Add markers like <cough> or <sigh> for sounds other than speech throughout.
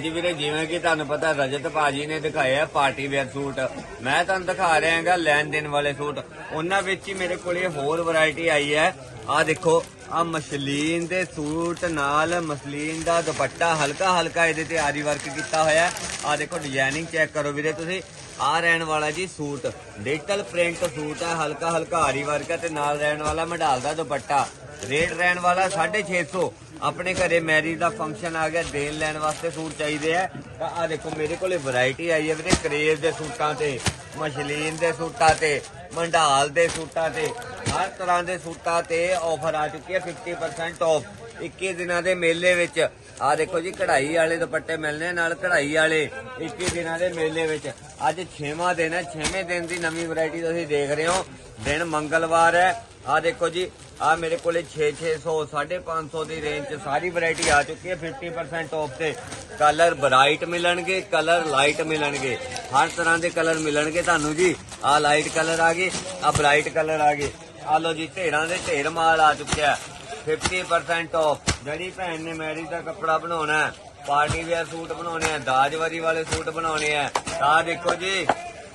ਜੀ ਵੀਰੇ, ਜਿਵੇਂ ਕਿ ਤੁਹਾਨੂੰ ਪਤਾ ਰਜਤ ਭਾਜੀ ਨੇ ਦਿਖਾਇਆ ਪਾਰਟੀ ਵੇਅਰ ਸੂਟ। ਮੈਂ ਤੁਹਾਨੂੰ ਦਿਖਾ ਰਿਹਾ ਹਾਂਗਾ ਲੈਣ ਦੇਣ ਵਾਲੇ ਸੂਟ। ਉਹਨਾਂ ਵਿੱਚ ਹੀ ਮੇਰੇ ਕੋਲ ਇਹ ਹੋਰ ਵੈਰਾਈਟੀ ਆਈ ਹੈ। ਆ ਦੇਖੋ ਆ ਮਸਲੀਨ ਦੇ ਸੂਟ ਨਾਲ ਮਸਲੀਨ ਦਾ ਦੁਪੱਟਾ ਹਲਕਾ ਹਲਕਾ ਇਹਦੇ ਤੇ ਆਰੀ ਵਰਕ ਕੀਤਾ ਹੋਇਆ ਆ ਦੇਖੋ ਡਿਜ਼ਾਈਨਿੰਗ ਚੈੱਕ ਕਰੋ ਵੀਰੇ ਤੁਸੀਂ। ਆ ਰਹਿਣ ਵਾਲਾ ਜੀ ਸੂਟ। ਡਿਜੀਟਲ ਪ੍ਰਿੰਟ ਸੂਟ ਹੈ ਹਲਕਾ ਹਲਕਾ ਆਰੀ ਵਰਕ ਹੈ ਤੇ ਨਾਲ ਰਹਿਣ ਵਾਲਾ ਮਡਾਲ ਦਾ ਦੁਪੱਟਾ। ਰੇਟ ਰਹਿਣ ਵਾਲਾ 650 ਆਪਣੇ ਘਰੇ ਮੈਰਿਜ ਦਾ ਫੰਕਸ਼ਨ ਆ ਗਿਆ, ਦੇਣ ਲੈਣ ਵਾਸਤੇ ਸੂਟ ਚਾਹੀਦੇ ਆ। ਤਾਂ ਆ ਦੇਖੋ, ਮੇਰੇ ਕੋਲੇ ਵੈਰਾਈਟੀ ਆਈ ਹੈ ਵੀਰੇ, ਕਰੇਜ਼ ਦੇ ਸੂਟਾਂ ਤੇ, ਮਸ਼ਲੀਨ ਦੇ ਸੂਟਾਂ ਤੇ, ਮੰਡਾਲ ਦੇ ਸੂਟਾਂ ਤੇ, ਹਰ ਤਰ੍ਹਾਂ ਦੇ ਸੂਟਾਂ ਤੇ ਆਫਰ ਆ ਚੁੱਕੀ ਹੈ 50% ਆਫ 21 ਦਿਨਾਂ ਦੇ ਮੇਲੇ ਵਿੱਚ ਆ ਦੇਖੋ ਜੀ, ਕਢਾਈ ਵਾਲੇ ਦੁਪੱਟੇ ਮਿਲਨੇ ਨਾਲ ਕਢਾਈ ਵਾਲੇ 21 ਦਿਨਾਂ ਦੇ ਮੇਲੇ ਵਿੱਚ। ਅੱਜ 6ਵਾਂ ਦਿਨ ਹੈ 6ਵੇਂ ਦਿਨ ਦੀ ਨਵੀਂ ਵੈਰਾਈਟੀ ਤੁਸੀਂ ਦੇਖ ਰਹੇ ਹੋ। ਦਿਨ ਮੰਗਲਵਾਰ ਹੈ। ਆ ਦੇਖੋ ਜੀ ਆ ਮੇਰੇ ਕੋਲੇ 6 600 550 ਦੀ ਰੇਂਜ ਚ ਸਾਰੀ ਵੈਰਾਈਟੀ ਆ ਚੁੱਕੀ ਹੈ 50% ਆਫ ਤੇ। ਕਲਰ ਬ੍ਰਾਈਟ ਮਿਲਣਗੇ ਕਲਰ ਲਾਈਟ ਮਿਲਣਗੇ। ਹਰ ਤਰ੍ਹਾਂ ਦੇ ਕਲਰ ਮਿਲਣਗੇ ਤੁਹਾਨੂੰ ਜੀ। ਆ ਲਾਈਟ ਕਲਰ ਆ ਗਏ ਆ ਬ੍ਰਾਈਟ ਕਲਰ ਆ ਗਏ ਆ ਲੋ ਜੀ, ਢੇਰਾਂ ਦੇ ਢੇਰ ਮਾਲ ਆ ਚੁੱਕਿਆ ਹੈ। 50% ਆਫ ਜਿਹੜੀ ਭੈਣ ਨੇ ਮੈਰਿਜ ਦਾ ਕੱਪੜਾ ਬਣਾਉਣਾ ਪਾਰਟੀ ਵੇਅਰ ਸੂਟ ਬਣਾਉਣੇ ਆ ਦਾਜਵਾਰੀ ਵਾਲੇ ਸੂਟ ਬਣਾਉਣੇ ਆ ਤਾਂ ਦੇਖੋ ਜੀ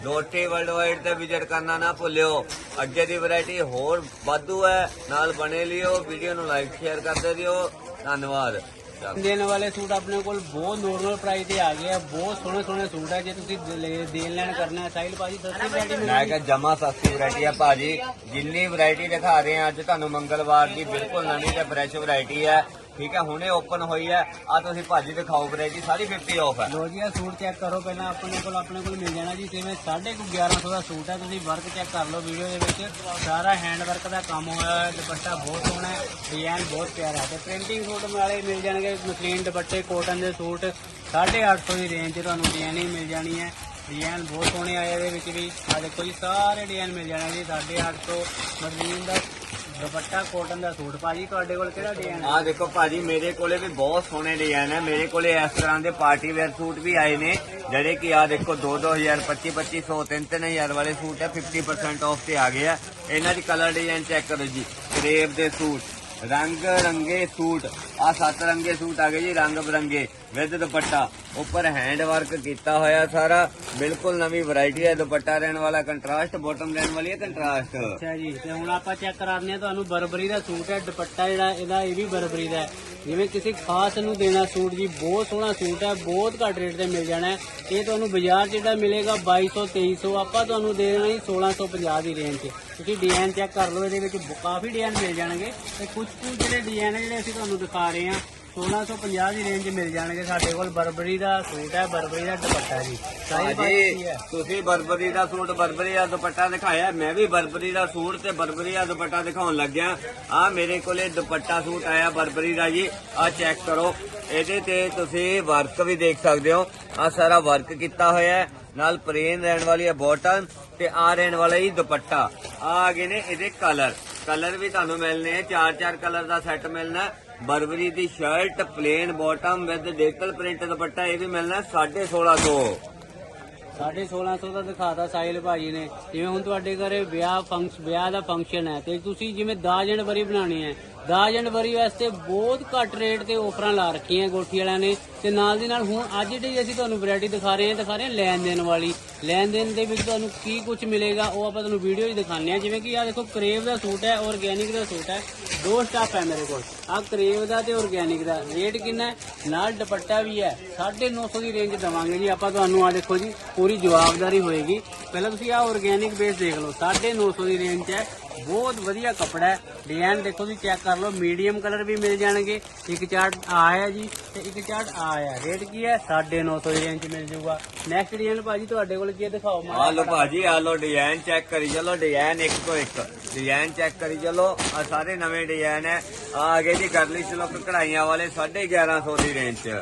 ਦੋਟੇ ਵਰਲਡ ਵਾਈਡ ਤੇ ਵਿਜ਼ਿਟ ਕਰਨਾ ਨਾ ਭੁੱਲਿਓ। ਅੱਗੇ ਦੀ ਵੈਰਾਈਟੀ ਹੋਰ ਵਾਧੂ ਹੈ ਨਾਲ ਬਣੇ ਲਿਓ ਵੀਡੀਓ ਨੂੰ ਲਾਈਕ ਸ਼ੇਅਰ ਕਰਦੇ ਦਿਓ। ਧੰਨਵਾਦ। ਦੇਣ ਵਾਲੇ ਸੂਟ ਆਪਣੇ ਕੋਲ ਬਹੁਤ ਨੋਰਮਲ ਪ੍ਰਾਈਸ ਤੇ ਆ ਗਏ ਆ ਬਹੁਤ ਸੋਹਣੇ ਸੋਹਣੇ ਸੂਟ ਆ। ਜੇ ਤੁਸੀਂ ਦੇਣ ਲੈਣ ਕਰਨਾ ਹੈ ਸਾਹਿਲ ਭਾਜੀ ਸਸਤੀ ਵੈਰਾਈਟੀ ਮੈਂ ਕਿਹਾ ਜਮਾ ਸਸਤੀ ਵੈਰਾਈਟੀ ਹੈ ਭਾਜੀ। ਜਿੰਨੀ ਵੈਰਾਈਟੀ ਦਿਖਾ ਰਹੇ ਆ ਅੱਜ ਤੁਹਾਨੂੰ ਮੰਗਲਵਾਰ ਦੀ ਬਿਲਕੁਲ ਨਵੀਂ ਤੇ ਫਰੈਸ਼ ਵੈਰਾਈਟੀ ਹੈ ਠੀਕ ਹੈ, ਹੁਣੇ ਓਪਨ ਹੋਈ ਹੈ। ਆ ਤੁਸੀਂ ਭਾਜੀ ਦਿਖਾਓ ਜੀ, ਸਾਰੀ 50 ਆਫ ਹੈ। ਲੋ ਜੀ ਆ ਸੂਟ ਚੈੱਕ ਕਰੋ ਪਹਿਲਾਂ, ਆਪਣੇ ਕੋਲ ਆਪਣੇ ਕੋਲ ਮਿਲ ਜਾਣਾ ਜੀ। ਜਿਵੇਂ 1150 ਦਾ ਸੂਟ ਹੈ, ਤੁਸੀਂ ਵਰਕ ਚੈੱਕ ਕਰ ਲਓ ਵੀਡੀਓ ਦੇ ਵਿੱਚ। ਸਾਰਾ ਹੈਂਡ ਵਰਕ ਦਾ ਕੰਮ ਹੋਇਆ ਹੈ ਦੁਪੱਟਾ ਬਹੁਤ ਸੋਹਣਾ ਹੈ ਡਿਜ਼ਾਈਨ ਬਹੁਤ ਪਿਆਰਾ ਹੈ। ਤੇ ਪ੍ਰਿੰਟਿੰਗ ਸੂਟ ਵਾਲੇ ਮਿਲ ਜਾਣਗੇ ਮਸਲੀਨ ਦੁਪੱਟੇ ਕੋਟਨ ਦੇ ਸੂਟ। 850 ਦੀ ਰੇਂਜ 'ਚ ਤੁਹਾਨੂੰ ਡਿਜ਼ਾਈਨਿੰਗ ਮਿਲ ਜਾਣੀ ਹੈ। ਡਿਜ਼ਾਈਨ ਬਹੁਤ ਸੋਹਣੇ ਆਏ ਇਹਦੇ ਵਿੱਚ ਵੀ। ਆ ਦੇਖੋ ਜੀ ਸਾਰੇ ਡਿਜ਼ਾਈਨ ਮਿਲ ਜਾਣੇ ਜੀ 850 ਮਸਲੀਨ ਦਾ ਦੁਪੱਟਾ ਕੋਟਨ ਦਾ ਸੂਟ ਭਾਜੀ, ਤੁਹਾਡੇ ਕੋਲ ਕਿਹੜਾ ਡਿਜ਼ਾਈਨ ਹੈ? ਆ ਦੇਖੋ ਭਾਜੀ, ਮੇਰੇ ਕੋਲੇ ਵੀ ਬਹੁਤ ਸੋਹਣੇ ਡਿਜ਼ਾਈਨ ਹੈ। ਮੇਰੇ ਕੋਲੇ ਇਸ ਤਰ੍ਹਾਂ ਦੇ ਪਾਰਟੀ ਵੇਅਰ ਸੂਟ ਵੀ ਆਏ ਨੇ, ਜਿਹੜੇ ਕਿ ਆ ਦੇਖੋ 2 2000 25 2500 3 3000 ਵਾਲੇ ਸੂਟ ਹੈ। 50% ਆਫ ਤੇ ਆ ਗਏ ਆ। ਇਹਨਾਂ ਦੀ ਕਲਰ ਡਿਜ਼ਾਈਨ ਚੈੱਕ ਕਰੋ ਜੀ। ਕਰੇਵ ਦੇ ਸੂਟ, ਰੰਗ ਰੰਗੇ ਸੂਟ ਆ ਸੱਤ ਰੰਗੇ ਸੂਟ ਆ ਗਏ ਜੀ, ਰੰਗ ਬਰੰਗੇ। ਵਿਦ ਦੁਪੱਟਾ। ਉੱਪਰ ਹੈਂਡ ਵਰਕ ਕੀਤਾ ਹੋਇਆ ਸਾਰਾ। ਬਿਲਕੁਲ ਨਵੀਂ ਵੈਰਾਈਟੀ ਹੈ ਦੁਪੱਟਾ ਰਹਿਣ ਵਾਲਾ। ਕੰਟਰਾਸਟ ਬਾਟਮ ਰਹਿਣ ਵਾਲੀ ਹੈ ਕੰਟਰਾਸਟ ਅੱਛਾ ਜੀ, ਤੇ ਹੁਣ ਆਪਾਂ ਚੈੱਕ ਕਰਾਉਂਦੇ ਆ ਤੁਹਾਨੂੰ ਬਰਬਰੀ ਦਾ ਸੂਟ ਹੈ, ਦੁਪੱਟਾ ਜਿਹੜਾ ਇਹਦਾ ਇਹ ਵੀ ਬਰਬਰੀ ਦਾ ਹੈ। ਜਿਵੇਂ ਕਿਸੇ ਖਾਸ ਨੂੰ ਦੇਣਾ ਸੂਟ ਜੀ, ਬਹੁਤ ਸੋਹਣਾ ਸੂਟ ਹੈ, ਬਹੁਤ ਘੱਟ ਰੇਟ ਤੇ ਮਿਲ ਜਾਣਾ ਇਹ ਤੁਹਾਨੂੰ ਬਾਜ਼ਾਰ 'ਚ ਜਿਹੜਾ ਮਿਲੇਗਾ 2200 2300 ਆਪਾਂ ਤੁਹਾਨੂੰ ਦੇ ਦੇਣਾ ਜੀ 1650 ਦੀ ਰੇਂਜ 'ਚ। ਤੁਸੀਂ ਡਿਜ਼ਾਈਨ ਚੈੱਕ ਕਰ ਲਓ, ਇਹਦੇ ਵਿੱਚ ਕਾਫੀ ਡਿਜ਼ਾਈਨ ਮਿਲ ਜਾਣਗੇ। ਤੇ ਕੁਝ ਕੁ ਜਿਹੜੇ ਡਿਜ਼ਾਈਨ ਜਿਹੜੇ ਅਸੀਂ ਤੁਹਾਨੂੰ ਦਿਖਾ ਰਹੇ ਹਾਂ 1650 ਦੀ ਰੇਂਜ ਮਿਲ ਜਾਣਗੇ ਸਾਡੇ ਕੋਲ। ਬਰਬਰੀ ਦਾ ਸੂਟ ਹੈ ਬਰਬਰੀ ਦਾ ਦੁਪੱਟਾ ਜੀ। ਕੀ ਭਾਜੀ ਹੈ ਤੁਸੀਂ ਬਰਬਰੀ ਦਾ ਸੂਟ ਬਰਬਰੀ ਦਾ ਦੁਪੱਟਾ ਦਿਖਾਇਆ। ਮੈਂ ਵੀ ਬਰਬਰੀ ਦਾ ਸੂਟ ਤੇ ਬਰਬਰੀ ਦਾ ਦੁਪੱਟਾ ਦਿਖਾਉਣ ਲੱਗਿਆ। ਆ ਮੇਰੇ ਕੋਲੇ ਦੁਪੱਟਾ ਸੂਟ ਆਇਆ ਬਰਬਰੀ ਦਾ ਜੀ। ਆ ਚੈੱਕ ਕਰੋ। ਇਹਦੇ ਤੇ ਤੁਸੀਂ ਵਰਕ ਵੀ ਦੇਖ ਸਕਦੇ ਹੋ। ਆ ਸਾਰਾ ਵਰਕ ਕੀਤਾ ਹੋਇਆ ਹੈ। ਨਾਲ ਪਲੇਨ ਰਹਿਣ ਵਾਲੀ ਹੈ ਬਾਟਮ ਤੇ ਆ ਰਹਿਣ ਵਾਲਾ ਹੀ ਦੁਪੱਟਾ। ਆ ਗਏ ਨੇ ਇਹਦੇ ਕਲਰ ਕਲਰ ਵੀ ਤੁਹਾਨੂੰ ਮਿਲਨੇ ਆ। ਚਾਰ ਚਾਰ ਕਲਰ ਦਾ ਸੈੱਟ ਮਿਲਣਾ। Burberry the shirt plain bottom with decal print dupatta, ਇਹ ਵੀ ਮਿਲਣਾ 1650 ਸਾਢੇ 1600 ਦਾ ਦਿਖਾਤਾ ਸਾਇਲ ਭਾਜੀ ਨੇ। ਜਿਵੇਂ ਹੁਣ ਤੁਹਾਡੇ ਘਰੇ ਵਿਆਹ ਫੰਕਸ਼ਨ ਵਿਆਹ ਦਾ ਫੰਕਸ਼ਨ ਹੈ, ਤੇ ਤੁਸੀਂ ਜਿਵੇਂ 10 ਜਨਵਰੀ ਬਣਾਉਣੀ ਹੈ 10 ਜਨਵਰੀ ਵਾਸਤੇ ਬਹੁਤ ਘੱਟ ਰੇਟ ਤੇ ਆਫਰਾਂ ਲਾ ਰੱਖੀਆਂ ਗੋਠੀ ਵਾਲਿਆਂ ਨੇ। ਤੇ ਨਾਲ ਦੀ ਨਾਲ ਹੁਣ ਅੱਜ ਜਿਹੜੀ ਅਸੀਂ ਤੁਹਾਨੂੰ ਵੈਰਾਈਟੀ ਦਿਖਾ ਰਹੇ ਹਾਂ, ਦਿਖਾ ਰਹੇ ਹਾਂ ਲੈਣ ਦੇਣ ਵਾਲੀ। ਲੈਣ ਦੇਣ ਦੇ ਵਿੱਚ ਤੁਹਾਨੂੰ ਕੀ ਕੁਝ ਮਿਲੇਗਾ, ਉਹ ਆਪਾਂ ਤੁਹਾਨੂੰ ਵੀਡੀਓ 'ਚ ਦਿਖਾਉਂਦੇ ਹਾਂ। ਜਿਵੇਂ ਕਿ ਆ ਦੇਖੋ, ਕਰੇਵ ਦਾ ਸੂਟ ਹੈ ਆਰਗੇਨਿਕ ਦਾ ਸੂਟ ਹੈ। ਦੋ ਸਟਾਫ ਹੈ ਮੇਰੇ ਕੋਲ। ਆ ਕਰੇਵ ਦਾ ਤੇ ਆਰਗੇਨਿਕ ਦਾ। ਰੇਟ ਕਿੰਨਾ ਨਾਲ ਦੁਪੱਟਾ ਵੀ ਹੈ। 950 ਦੀ ਰੇਂਜ ਦਵਾਂਗੇ ਜੀ ਆਪਾਂ ਤੁਹਾਨੂੰ। ਆ ਦੇਖੋ ਜੀ, ਪੂਰੀ ਜਵਾਬਦਾਰੀ ਹੋਏਗੀ। ਪਹਿਲਾਂ ਤੁਸੀਂ ਆ ਆਰਗੇਨਿਕ ਬੇਸ ਦੇਖ ਲਓ। 950 ਦੀ ਰੇਂਜ 'ਚ ਹੈ। ਬਹੁਤ ਵਧੀਆ ਕੱਪੜਾ ਹੈ। ਡਿਜ਼ਾਈਨ ਦੇਖੋ ਤੁਸੀਂ ਚੈੱਕ ਕਰ ਲਓ। ਮੀਡੀਅਮ ਕਲਰ ਵੀ ਮਿਲ ਜਾਣਗੇ। ਇੱਕ ਚਾਰਟ ਆ ਹੈ ਜੀ ਤੇ ਇੱਕ ਚਾਰਟ ਆ ਹੈ ਰੇਟ ਕੀ ਹੈ? 950 ਦੀ ਰੇਂਜ ਮਿਲ ਜਾਊਗਾ। ਨੈਕਸਟ ਡਿਜ਼ਾਈਨ ਭਾਜੀ ਤੁਹਾਡੇ ਕੋਲ ਕੀ ਦਿਖਾਓ ਆ ਮਾੜਾ ਲੋ ਭਾਜੀ ਆ ਲੋ ਡਿਜ਼ਾਈਨ ਚੈੱਕ ਕਰੀ ਚਲੋ। ਡਿਜ਼ਾਈਨ ਇੱਕ ਤੋਂ ਇੱਕ। ਡਿਜ਼ਾਈਨ ਚੈੱਕ ਕਰੀ ਚਲੋ। ਆ ਸਾਰੇ ਨਵੇਂ ਡਿਜ਼ਾਈਨ ਹੈ। ਆ ਆ ਗਏ ਜੀ ਕਰਲੀ ਚਲੋ ਕਢਾਈਆਂ ਵਾਲੇ 1150 ਦੀ ਰੇਂਜ ਚ।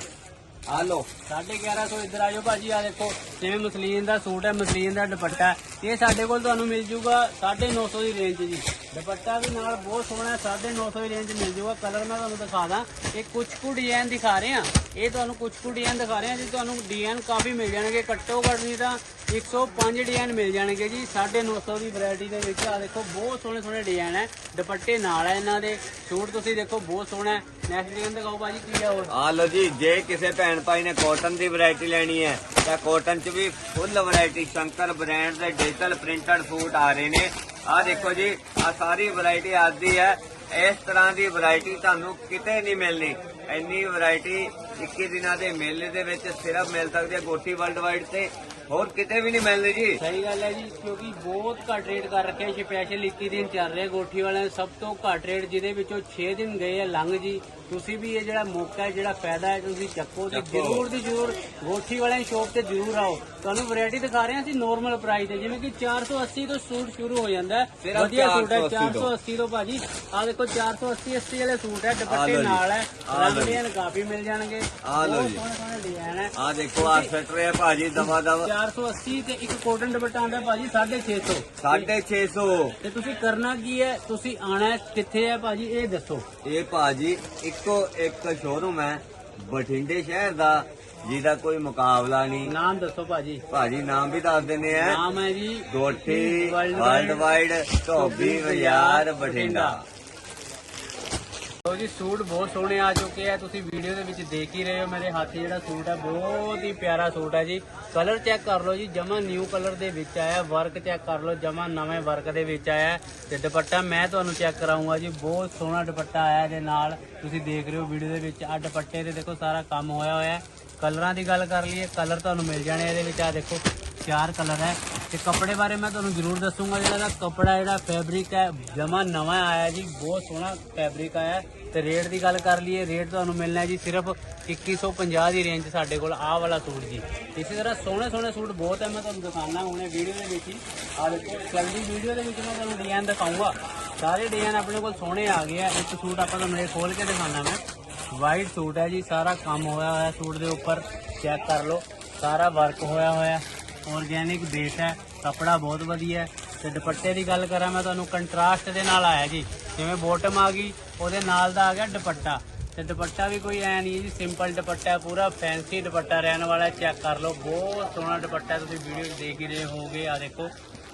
ਆ ਲੋ 1150 ਇੱਧਰ ਆਜੋ ਭਾਜੀ ਆ ਦੇਖੋ, ਜਿਵੇਂ ਮਸਲੀਨ ਦਾ ਸੂਟ ਹੈ, ਮਸਲੀਨ ਦਾ ਦੁਪੱਟਾ ਇਹ ਸਾਡੇ ਕੋਲ ਤੁਹਾਨੂੰ ਮਿਲ ਜੂਗਾ 950 ਦੀ ਰੇਂਜ ਜੀ। ਦੁਪੱਟਾ ਵੀ ਨਾਲ ਬਹੁਤ ਸੋਹਣਾ ਹੈ 950 ਦੀ ਰੇਂਜ ਮਿਲ ਜਾਊਗਾ ਕਲਰ ਮੈਂ ਤੁਹਾਨੂੰ ਦਿਖਾ ਦਾਂ। ਇਹ ਕੁਝ ਕੁ ਡਿਜ਼ਾਈਨ ਦਿਖਾ ਰਹੇ ਆ ਇਹ ਤੁਹਾਨੂੰ ਕੁਝ ਕੁ ਡਿਜ਼ਾਈਨ ਦਿਖਾ ਰਹੇ ਆ ਜੀ। ਤੁਹਾਨੂੰ ਡਿਜ਼ਾਈਨ ਕਾਫੀ ਮਿਲ ਜਾਣਗੇ। ਘੱਟੋ ਘੱਟ ਨਹੀਂ ਤਾਂ 105 ਡਿਜ਼ਾਈਨ ਮਿਲ ਜਾਣਗੇ ਜੀ। 950 ਦੀ ਵੈਰਾਈਟੀ ਦੇ ਵਿੱਚ ਆ ਦੇਖੋ, ਬਹੁਤ ਸੋਹਣੇ ਸੋਹਣੇ ਡਿਜ਼ਾਈਨ ਹੈ। ਦੁਪੱਟੇ ਨਾਲ ਹੈ ਇਹਨਾਂ ਦੇ। ਸੂਟ ਤੁਸੀਂ ਦੇਖੋ, ਬਹੁਤ ਸੋਹਣਾ ਹੈ। ਨੈਕਸਟ ਡਿਜ਼ਾਈਨ ਦਿਖਾਓ ਭਾਜੀ, ਕੀ ਹੈ ਹੋਰ? ਆ ਲੋ ਜੀ, ਜੇ ਕਿਸੇ ਭੈਣ ਭਾਈ ਨੇ ਕਾਟਨ ਦੀ ਵੈਰਾਈਟੀ ਲੈਣੀ ਹੈ, ਤਾਂ ਕਾਟਨ ਚ ਵੀ ਫੁੱਲ ਵੈਰਾਈਟੀ ਸ਼ੰਕਰ ਬ੍ਰਾਂਡ ਦੇ ਡਿਜੀਟਲ ਪ੍ਰਿੰਟਡ ਸੂਟ ਆ ਰਹੇ ਨੇ। ਆ ਦੇਖੋ ਜੀ ਆ ਸਾਰੀ ਵੈਰਾਈਟੀ ਦੀ ਹੈ। ਇਸ ਤਰ੍ਹਾਂ ਦੀ ਵੈਰਾਈਟੀ ਤੁਹਾਨੂੰ ਕਿਤੇ ਨਹੀਂ ਮਿਲਣੀ। ਇੰਨੀ ਵੈਰਾਈਟੀ 21 ਦਿਨਾਂ ਦੇ ਮੇਲੇ ਦੇ ਵਿੱਚ ਸਿਰਫ ਮਿਲ ਸਕਦੀ ਹੈ ਗੋਟੀ ਵਰਲਡ ਵਾਈਡ ਤੇ। ਹੋਰ ਕਿਤੇ ਵੀ ਨਹੀਂ ਮਿਲਣੀ ਜੀ ਸਹੀ ਗੱਲ ਹੈ ਜੀ ਕਿਉਂਕਿ ਬਹੁਤ ਘੱਟ ਰੇਟ ਕਰ ਰੱਖਿਆ ਸਪੈਸ਼ਲ 21 ਦਿਨ ਚੱਲ ਰਿਹਾ ਗੋਠੀ ਵਾਲਿਆਂ ਦੇ ਸਭ ਤੋਂ ਘੱਟ ਰੇਟ ਜਿਹਦੇ ਵਿੱਚੋਂ 6 ਦਿਨ ਗਏ ਆ ਲੰਘ ਜੀ ਤੁਸੀਂ ਵੀ ਇਹ ਜਿਹੜਾ ਮੌਕਾ ਹੈ ਜਿਹੜਾ ਫਾਇਦਾ ਹੈ ਤੁਸੀਂ ਚੱਕੋ ਤੇ ਚੱਕੋ। ਜ਼ਰੂਰ ਦੀ ਜ਼ਰੂਰ ਗੋਠੀ ਵਾਲਿਆਂ ਦੀ ਸ਼ੋਪ ਤੇ ਜ਼ਰੂਰ ਆਓ ਤੁਹਾਨੂੰ ਵੈਰਾਈਟੀ ਦਿਖਾ ਰਹੇ ਹਾਂ ਅਸੀਂ ਨੋਰਮਲ ਪ੍ਰਾਈਸ ਤੇ ਜਿਵੇਂ ਕਿ 480 ਤੋਂ ਸੂਟ ਸ਼ੁਰੂ ਹੋ ਜਾਂਦਾ ਹੈ ਸਿਰਫ ਵਧੀਆ ਸੂਟ ਹੈ 480 ਤੋਂ। 480 ਤੋਂ ਭਾਜੀ ਆ ਦੇਖੋ 480 80 ਵਾਲੇ ਸੂਟ ਹੈ ਦੁਪੱਟੇ ਜੀ। ਨਾਲ ਹੈ ਲਓ ਜੀ। ਰੰਗ ਕਾਫੀ ਮਿਲ ਜਾਣਗੇ ਆ ਲਓ ਬਹੁਤ ਜੀ। ਸੋਹਣੇ ਸੋਹਣੇ ਡਿਜ਼ਾਈਨ ਹੈ ਆ ਦੇਖੋ ਆ ਸੈਟ ਰਿਹਾ ਭਾਜੀ ਦਵਾ ਦਵਾ 480 ਤੇ ਇੱਕ ਕੋਟਨ ਦੁਪੱਟਾ ਆਉਂਦਾ ਭਾਜੀ 650 650 ਤੇ ਤੁਸੀਂ ਕਰਨਾ ਕੀ ਹੈ? ਤੁਸੀਂ ਆਣਾ ਕਿੱਥੇ ਹੈ ਭਾਜੀ? ਇਹ ਦੱਸੋ। ਇਹ ਭਾਜੀ ਇੱਕੋ ਇੱਕ ਸ਼ੋਰੂਮ ਹੈ ਬਠਿੰਡੇ ਸ਼ਹਿਰ ਦਾ ਜਿਹਦਾ ਕੋਈ ਮੁਕਾਬਲਾ ਨਹੀਂ। ਨਾਮ ਦੱਸੋ ਭਾਜੀ। ਭਾਜੀ ਨਾਮ ਵੀ ਦੱਸ ਦਿੰਦੇ ਆ। ਨਾਮ ਹੈ ਜੀ ਗੋਠੀ ਵਰਲਡ ਵਾਈਡ ਧੋਬੀ ਬਾਜ਼ਾਰ ਬਠਿੰਡਾ। ਜੀ, ਸੂਟ ਬਹੁਤ ਸੋਹਣੇ ਆ ਚੁੱਕੇ ਆ। ਤੁਸੀਂ ਵੀਡੀਓ ਦੇ ਵਿੱਚ ਦੇਖ ਹੀ ਰਹੇ ਹੋ, ਮੇਰੇ ਹੱਥ ਜਿਹੜਾ ਸੂਟ ਹੈ ਬਹੁਤ ਹੀ ਪਿਆਰਾ ਸੂਟ ਹੈ ਜੀ। ਕਲਰ ਚੈੱਕ ਕਰ ਲਓ ਜੀ, ਜਮਾ ਨਿਊ ਕਲਰ ਦੇ ਵਿੱਚ ਆਇਆ ਵਰਕ ਚੈੱਕ ਕਰ ਲਓ, ਜਮਾ ਨਵੇਂ ਵਰਕ ਦੇ ਵਿੱਚ ਆਇਆ। ਹੈ। ਤੇ ਦੁਪੱਟਾ ਮੈਂ ਤੁਹਾਨੂੰ ਚੈੱਕ ਕਰਾਉਂਗਾ ਜੀ, ਬਹੁਤ ਸੋਹਣਾ ਦੁਪੱਟਾ ਆਇਆ ਇਹਦੇ ਨਾਲ। ਤੁਸੀਂ ਦੇਖ ਰਹੇ ਹੋ ਵੀਡੀਓ ਦੇ ਵਿੱਚ ਆ ਦੁਪੱਟੇ ਤੇ ਦੇਖੋ ਸਾਰਾ ਕੰਮ ਹੋਇਆ ਹੋਇਆ। ਕਲਰਾਂ ਦੀ ਗੱਲ ਕਰ ਲਈਏ, ਕਲਰ ਤੁਹਾਨੂੰ ਮਿਲ ਜਾਣੇ ਇਹਦੇ ਵਿੱਚ ਆ ਦੇਖੋ। ਚਾਰ ਕਲਰ ਹੈ ਤੇ ਕੱਪੜੇ ਬਾਰੇ ਮੈਂ ਤੁਹਾਨੂੰ ਜ਼ਰੂਰ ਦੱਸੂਗਾ ਜਿਹੜਾ ਦਾ ਕੱਪੜਾ ਜਿਹੜਾ ਫੈਬਰਿਕ ਹੈ, ਜਮਾ ਨਵਾਂ ਆਇਆ ਜੀ, ਬਹੁਤ ਸੋਹਣਾ ਫੈਬਰਿਕ ਆਇਆ ਹੈ। ਤੇ ਰੇਟ ਦੀ ਗੱਲ ਕਰ ਲਈਏ ਰੇਟ ਤੁਹਾਨੂੰ ਮਿਲਣਾ ਜੀ ਸਿਰਫ 2150 ਦੀ ਰੇਂਜ ਸਾਡੇ ਕੋਲ, ਆਹ ਵਾਲਾ ਸੂਟ ਜੀ। ਇਸੇ ਤਰ੍ਹਾਂ ਸੋਹਣੇ ਸੋਹਣੇ ਸੂਟ ਬਹੁਤ ਹੈ, ਮੈਂ ਤੁਹਾਨੂੰ ਦਿਖਾਣਾ ਹੁਣੇ ਵੀਡੀਓ ਦੇ ਵਿੱਚ ਹੀ। ਆ ਦੇਖੋ ਜਲਦੀ ਵੀਡੀਓ ਦੇ ਵਿੱਚ ਮੈਂ ਤੁਹਾਨੂੰ ਡਿਜ਼ਾਈਨ ਦਿਖਾਊਂਗਾ। ਸਾਰੇ ਡਿਜ਼ਾਈਨ ਆਪਣੇ ਕੋਲ ਸੋਹਣੇ ਆ ਗਏ ਆ। ਇੱਕ ਸੂਟ ਆਪਾਂ ਤੁਹਾਨੂੰ ਇਹ ਖੋਲ ਕੇ ਦਿਖਾਣਾ ਮੈਂ। ਵਾਈਟ ਸੂਟ ਹੈ ਜੀ, ਸਾਰਾ ਕੰਮ ਹੋਇਆ ਹੋਇਆ ਸੂਟ ਦੇ ਉੱਪਰ। ਚੈੱਕ ਕਰ ਲਓ। ਸਾਰਾ ਵਰਕ ਹੋਇਆ ਹੋਇਆ। ਆਰਗੇਨਿਕ ਬੇਸ ਹੈ, ਕਪੜਾ ਬਹੁਤ ਵਧੀਆ ਹੈ। ਤੇ ਦੁਪੱਟੇ ਦੀ ਗੱਲ ਕਰਾਂ, ਮੈਂ ਤੁਹਾਨੂੰ ਕੰਟਰਾਸਟ ਦੇ ਨਾਲ ਆਇਆ ਜੀ। ਜਿਵੇਂ ਬੋਟਮ ਆ ਗਈ, ਉਹਦੇ ਨਾਲ ਦਾ ਆ ਗਿਆ ਦੁਪੱਟਾ। ਤੇ ਦੁਪੱਟਾ ਵੀ ਕੋਈ ਐ ਨਹੀਂ ਜੀ ਸਿੰਪਲ ਦੁਪੱਟਾ ਪੂਰਾ ਫੈਂਸੀ ਦੁਪੱਟਾ ਰਹਿਣ ਵਾਲਾ ਚੈੱਕ ਕਰ ਲਓ। ਬਹੁਤ ਸੋਹਣਾ ਦੁਪੱਟਾ ਤੁਸੀਂ ਵੀਡੀਓ ਦੇਖ ਹੀ ਰਹੇ ਹੋਗੇ ਆ ਦੇਖੋ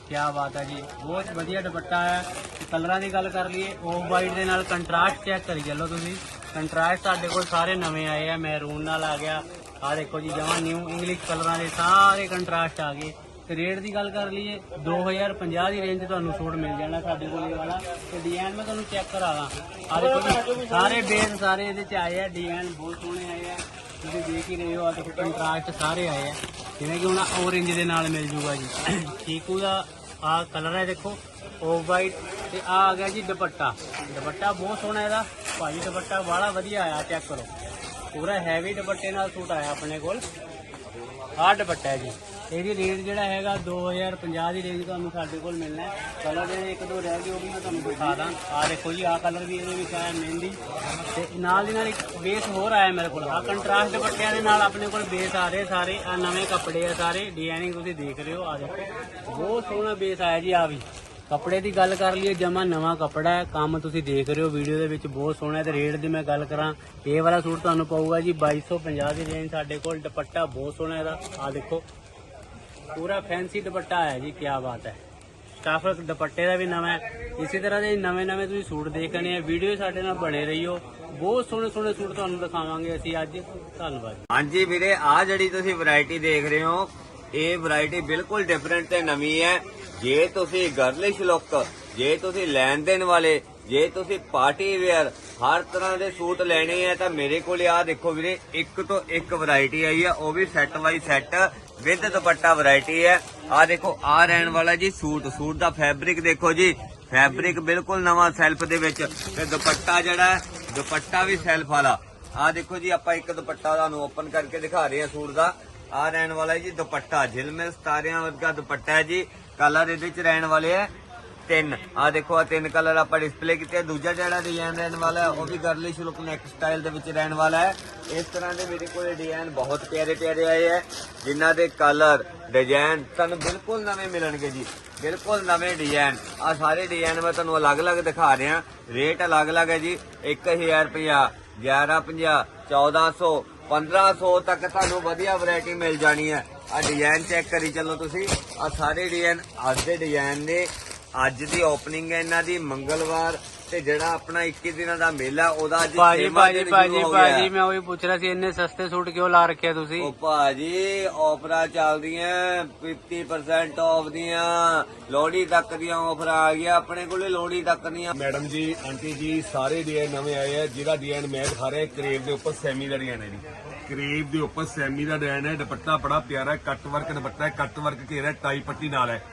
ਕੀ ਬਾਤ ਹੈ ਜੀ। ਬਹੁਤ ਵਧੀਆ ਦੁਪੱਟਾ ਹੈ। ਕਲਰਾਂ ਦੀ ਗੱਲ ਕਰ ਲਈਏ ਆਫ ਵਾਈਟ ਦੇ ਨਾਲ ਕੰਟਰਾਸਟ ਚੈੱਕ ਕਰੀ ਚੱਲੋ ਤੁਸੀਂ। ਕੰਟਰਾਸਟ ਸਾਡੇ ਕੋਲ ਸਾਰੇ ਨਵੇਂ ਆਏ ਆ ਮੈਰੂਨ ਨਾਲ ਆ ਗਿਆ ਆ ਦੇਖੋ ਜੀ ਜਮਾਂ ਨਿਊ ਇੰਗਲਿਸ਼ ਕਲਰਾਂ ਦੇ ਸਾਰੇ ਕੰਟਰਾਸਟ ਆ ਗਏ। ਤੇ ਰੇਟ ਦੀ ਗੱਲ ਕਰ ਲਈਏ 2050 ਦੀ ਰੇਂਜ ਤੁਹਾਨੂੰ ਸੂਟ ਮਿਲ ਜਾਣਾ ਸਾਡੇ ਕੋਲ ਇਹ ਵਾਲਾ। ਤੇ ਡਿਜ਼ਾਈਨ ਮੈਂ ਤੁਹਾਨੂੰ ਚੈੱਕ ਕਰਾਵਾਂ ਆ ਦੇਖੋ ਜੀ, ਸਾਰੇ ਬੇਸ ਸਾਰੇ ਇਹਦੇ ਚ ਆਏ ਆ ਡਿਜ਼ਾਈਨ ਬਹੁਤ ਸੋਹਣੇ ਆਏ ਆ। ਤੁਸੀਂ ਦੇਖ ਹੀ ਰਹੇ ਹੋ ਆ ਦੇਖੋ ਕੰਟਰਾਸਟ ਸਾਰੇ ਆਏ ਆ। ਜਿਵੇਂ ਕਿ ਹੁਣ orange ਦੇ ਨਾਲ ਮਿਲ ਜੂਗਾ ਜੀ। <clears throat> ਚੀਕੂ ਦਾ ਆ ਕਲਰ ਹੈ ਦੇਖੋ ਆਫ ਵਾਈਟ ਤੇ ਆ ਆ ਗਿਆ ਜੀ ਦੁਪੱਟਾ। ਦੁਪੱਟਾ ਬਹੁਤ ਸੋਹਣਾ ਇਹਦਾ। ਭਾਜੀ, ਦੁਪੱਟਾ ਬੜਾ ਵਧੀਆ ਆਇਆ ਚੈੱਕ ਕਰੋ। ਪੂਰਾ ਹੈਵੀ ਦੁਪੱਟੇ ਨਾਲ ਸੂਟ ਆਇਆ ਆਪਣੇ ਕੋਲ। ਆਹ ਦੁਪੱਟਾ ਹੈ ਜੀ। ਇਹਦੀ ਰੇਟ ਜਿਹੜਾ ਹੈਗਾ 2050 ਦੀ ਰੇਂਜ ਤੁਹਾਨੂੰ ਸਾਡੇ ਕੋਲ ਮਿਲਣਾ ਹੈ। ਕਲਰ ਜਿਹੜੇ ਇੱਕ ਦੋ ਰਹਿ ਗਏ, ਉਹ ਵੀ ਮੈਂ ਤੁਹਾਨੂੰ ਦਿਖਾ ਦਾਂ। ਆਹ ਦੇਖੋ ਜੀ, ਆਹ ਕਲਰ ਵੀ ਇਹਦੇ ਵਿੱਚ ਆਇਆ ਮਹਿੰਦੀ। ਤੇ ਨਾਲ ਦੀ ਨਾਲ ਇੱਕ ਬੇਸ ਹੋਰ ਆਇਆ ਮੇਰੇ ਕੋਲ। ਆਹ ਕੰਟਰਾਸਟ ਦੁਪੱਟਿਆਂ ਦੇ ਨਾਲ ਆਪਣੇ ਕੋਲ ਬੇਸ ਆ ਰਹੇ ਸਾਰੇ। ਆ ਨਵੇਂ ਕੱਪੜੇ ਆ ਸਾਰੇ। ਡਿਜ਼ਾਈਨਿੰਗ ਤੁਸੀਂ ਦੇਖ ਰਹੇ ਹੋ ਆ ਦੇਖੋ। ਬਹੁਤ ਸੋਹਣਾ ਬੇਸ ਆਇਆ ਜੀ ਆ ਵੀ। ਕੱਪੜੇ ਦੀ ਗੱਲ ਕਰ ਲਈਏ, ਜਮਾ ਨਵਾਂ ਕੱਪੜਾ ਹੈ। ਕੰਮ ਤੁਸੀਂ ਦੇਖ ਰਹੇ ਹੋ, ਵੀਡੀਓ ਦੇ ਵਿੱਚ ਬਹੁਤ ਸੋਹਣਾ ਹੈ ਤੇ ਰੇਟ ਦੀ ਮੈਂ ਗੱਲ ਕਰਾਂ, ਇਹ ਵਾਲਾ ਸੂਟ ਤੁਹਾਨੂੰ ਪਊਗਾ ਜੀ 2250 ਦੀ ਰੇਂਜ ਸਾਡੇ ਕੋਲ, ਦੁਪੱਟਾ ਬਹੁਤ ਸੋਹਣਾ ਇਹਦਾ। ਆ ਦੇਖੋ, ਪੂਰਾ ਫੈਂਸੀ ਦੁਪੱਟਾ ਹੈ ਜੀ ਕੀ ਬਾਤ ਹੈ। ਸਟਾਫ ਦੁਪੱਟੇ ਦਾ ਵੀ ਨਵਾਂ ਹੈ। ਇਸੇ ਤਰ੍ਹਾਂ ਦੇ ਨਵੇਂ ਨਵੇਂ ਤੁਸੀਂ ਸੂਟ ਦੇਖਣੇ ਆ ਵੀਡੀਓ ਸਾਡੇ ਨਾਲ ਬਣੇ ਰਹੀਓ। ਬਹੁਤ ਸੋਹਣੇ ਸੋਹਣੇ ਸੂਟ ਤੁਹਾਨੂੰ ਦਿਖਾਵਾਂਗੇ ਅਸੀਂ ਅੱਜ। ਧੰਨਵਾਦ ਹਾਂਜੀ ਵੀਰੇ ਆ ਜਿਹੜੀ ਤੁਸੀਂ ਵੈਰਾਈਟੀ ਦੇਖ ਰਹੇ ਹੋ, ਇਹ ਵੈਰਾਈਟੀ ਬਿਲਕੁਲ ਡਿਫਰੈਂਟ ਤੇ ਨਵੀਂ ਹੈ। ਜੇ ਤੁਸੀਂ ਗਰਲਿਸ਼ ਲੁੱਕ ਜੇ ਤੁਸੀਂ ਲੈਣ ਦੇਣ ਵਾਲੇ, ਜੇ ਤੁਸੀਂ ਪਾਰਟੀ ਵੇਅਰ ਹਰ ਤਰ੍ਹਾਂ ਦੇ ਸੂਟ ਲੈਣੇ ਆ, ਤਾਂ ਮੇਰੇ ਕੋਲ ਆ ਦੇਖੋ ਵੀਰੇ, ਇੱਕ ਤੋਂ ਇੱਕ ਵੈਰਾਈਟੀ ਆਈ ਆ, ਉਹ ਵੀ set by set with dupatta variety ਹੈ ਆ ਦੇਖੋ ਆ ਰਹਿਣ ਵਾਲਾ ਜੀ ਸੂਟ ਸੂਟ ਦਾ ਫੈਬਰਿਕ ਦੇਖੋ ਜੀ ਫੈਬਰਿਕ ਬਿਲਕੁਲ ਨਵਾਂ ਸੈਲਫ ਦੇ ਵਿੱਚ, ਤੇ ਦੁਪੱਟਾ ਜਿਹੜਾ, ਦੁਪੱਟਾ ਵੀ ਸੈਲਫ ਵਾਲਾ। ਆ ਦੇਖੋ ਜੀ, ਆਪਾਂ ਇੱਕ ਦੁਪੱਟਾ ਤੁਹਾਨੂੰ ਓਪਨ ਕਰਕੇ ਦਿਖਾ ਰਹੇ ਹਾਂ ਸੂਟ ਦਾ। ਆ ਰਹਿਣ ਵਾਲਾ ਜੀ ਦੁਪੱਟਾ, ਝਿਲਮਿਲ ਸਤਾਰਿਆਂ ਵਰਗਾ ਦੁਪੱਟਾ ਹੈ ਜੀ। ਕਲਰ ਇਹਦੇ ਚ ਰਹਿਣ ਵਾਲੇ ਹੈ ਤਿੰਨ। ਆ ਦੇਖੋ ਆ ਤਿੰਨ ਕਲਰ ਆਪਾਂ ਡਿਸਪਲੇ ਕੀਤੇ ਦੂਜਾ ਜਿਹੜਾ ਡਿਜ਼ਾਈਨ ਰਹਿਣ ਵਾਲਾ, ਉਹ ਵੀ ਗਰਲਿਸ਼ ਲੁੱਕ ਨੈਕ ਸਟਾਈਲ ਦੇ ਵਿੱਚ ਰਹਿਣ ਵਾਲਾ ਹੈ। ਇਸ ਤਰ੍ਹਾਂ ਦੇ ਮੇਰੇ ਕੋਲੇ ਡਿਜ਼ਾਈਨ ਬਹੁਤ ਪਿਆਰੇ ਪਿਆਰੇ ਆਏ ਹੈ ਜਿਨ੍ਹਾਂ ਦੇ ਕਲਰ ਡਿਜ਼ਾਈਨ ਤੁਹਾਨੂੰ ਬਿਲਕੁਲ ਨਵੇਂ ਮਿਲਣਗੇ ਜੀ। ਬਿਲਕੁਲ ਨਵੇਂ ਡਿਜ਼ਾਈਨ ਆ ਸਾਰੇ ਡਿਜ਼ਾਈਨ ਮੈਂ ਤੁਹਾਨੂੰ ਅਲੱਗ-ਅਲੱਗ ਦਿਖਾ ਰਿਹਾ। ਰੇਟ ਅਲੱਗ-ਅਲੱਗ ਹੈ ਜੀ। 1000 ਰੁਪਇਆ 1150 1400 1500 ਤੱਕ ਤੁਹਾਨੂੰ ਵਧੀਆ ਵੈਰਾਈਟੀ ਮਿਲ ਜਾਣੀ ਹੈ। ਆ ਡਿਜ਼ਾਈਨ ਚੈੱਕ ਕਰੀ ਚੱਲੋ ਤੁਸੀਂ। ਆ ਸਾਰੇ ਡਿਜ਼ਾਈਨ ਅੱਜ ਦੇ ਡਿਜ਼ਾਈਨ ਨੇ। ਅੱਜ ਦੀ ਓਪਨਿੰਗ ਹੈ ਇਹਨਾਂ ਦੀ, ਮੰਗਲਵਾਰ। ਤੇ ਜਿਹੜਾ ਆਪਣਾ 21 ਦਿਨਾਂ ਦਾ ਮੇਲਾ ਉਹਦਾ ਅੱਜ ਭਾਜੀ ਛੇਵਾਂ ਭਾਜੀ ਦਿਨ ਭਾਜੀ ਸ਼ੁਰੂ ਹੋ ਗਿਆ। ਹੈ। ਭਾਜੀ ਮੈਂ ਉਹੀ ਪੁੱਛ ਰਿਹਾ ਸੀ ਇੰਨੇ ਸਸਤੇ ਸੂਟ ਕਿਉਂ ਲਾ ਰੱਖਿਆ ਤੁਸੀਂ? ਉਹ ਭਾਜੀ ਆਫਰਾਂ ਚੱਲਦੀਆਂ 50% ਆਫ ਦੀਆਂ ਲੋਹੜੀ ਤੱਕ ਦੀਆਂ ਆਫਰਾਂ ਆ ਗਈਆਂ ਆਪਣੇ ਕੋਲੇ ਲੋਹੜੀ ਤੱਕ ਦੀਆਂ। ਮੈਡਮ ਜੀ ਆਂਟੀ ਜੀ ਸਾਰੇ ਡਿਜ਼ਾਈਨ ਨਵੇਂ ਆਏ ਆ ਜਿਹੜਾ ਡਿਜ਼ਾਈਨ ਮੈਂ ਦਿਖਾ ਰਿਹਾ ਕਰੇਵ ਦੇ ਉੱਪਰ ਸੈਮੀ ਦਾ ਡਿਜ਼ਾਈਨ ਹੈ ਜੀ। ਕਰੇਵ ਦੇ ਉੱਪਰ ਸੈਮੀ ਦਾ ਡਿਜ਼ਾਈਨ ਹੈ ਦੁਪੱਟਾ ਬੜਾ ਪਿਆਰਾ ਹੈ ਕੱਟ ਵਰਕ ਦੁਪੱਟਾ ਹੈ ਕੱਟ ਵਰਕ ਘੇਰਾ ਟਾਈ ਪੱਟੀ ਨਾਲ ਹੈ।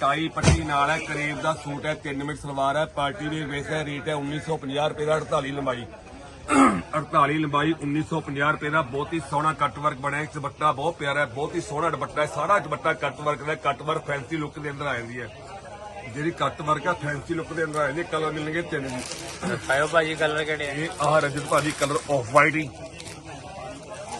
ਟਾਈ ਪੱਟੀ ਨਾਲ ਹੈ ਕਰੇਵ ਦਾ ਸੂਟ ਹੈ 3 ਮੀਟਰ ਸਲਵਾਰ ਹੈ ਪਾਰਟੀ ਵੇਅਰ ਵੇਸ ਹੈ ਰੇਟ ਹੈ 1950 ਰੁਪਏ ਦਾ 48 ਲੰਬਾਈ। 48 ਲੰਬਾਈ 1950 ਰੁਪਏ ਦਾ ਬਹੁਤ ਹੀ ਸੋਹਣਾ ਕੱਟ ਵਰਕ ਬਣਿਆ ਹੈ ਦੁਪੱਟਾ ਬਹੁਤ ਪਿਆਰਾ ਹੈ ਬਹੁਤ ਹੀ ਸੋਹਣਾ ਦੁਪੱਟਾ ਹੈ ਸਾਰਾ ਦੁਪੱਟਾ ਕੱਟ ਵਰਕ ਦਾ ਕੱਟ ਵਰਕ ਫੈਂਸੀ ਲੁੱਕ ਦੇ ਅੰਦਰ ਆ ਜਾਂਦੀ ਹੈ। ਜਿਹੜੀ ਕੱਟ ਵਰਕ ਆ ਫੈਂਸੀ ਲੁੱਕ ਦੇ ਅੰਦਰ ਆ ਜਾਂਦੀ ਕਲਰ ਮਿਲਣਗੇ ਤਿੰਨ ਜੀ। ਦਿਖਾਓ ਭਾਜੀ ਕਲਰ ਕਿਹੜੇ ਆ? ਇਹ ਆਹ ਰਜਤ ਭਾਜੀ ਕਲਰ ਆਫ ਵਾਈਟ ਹੀ।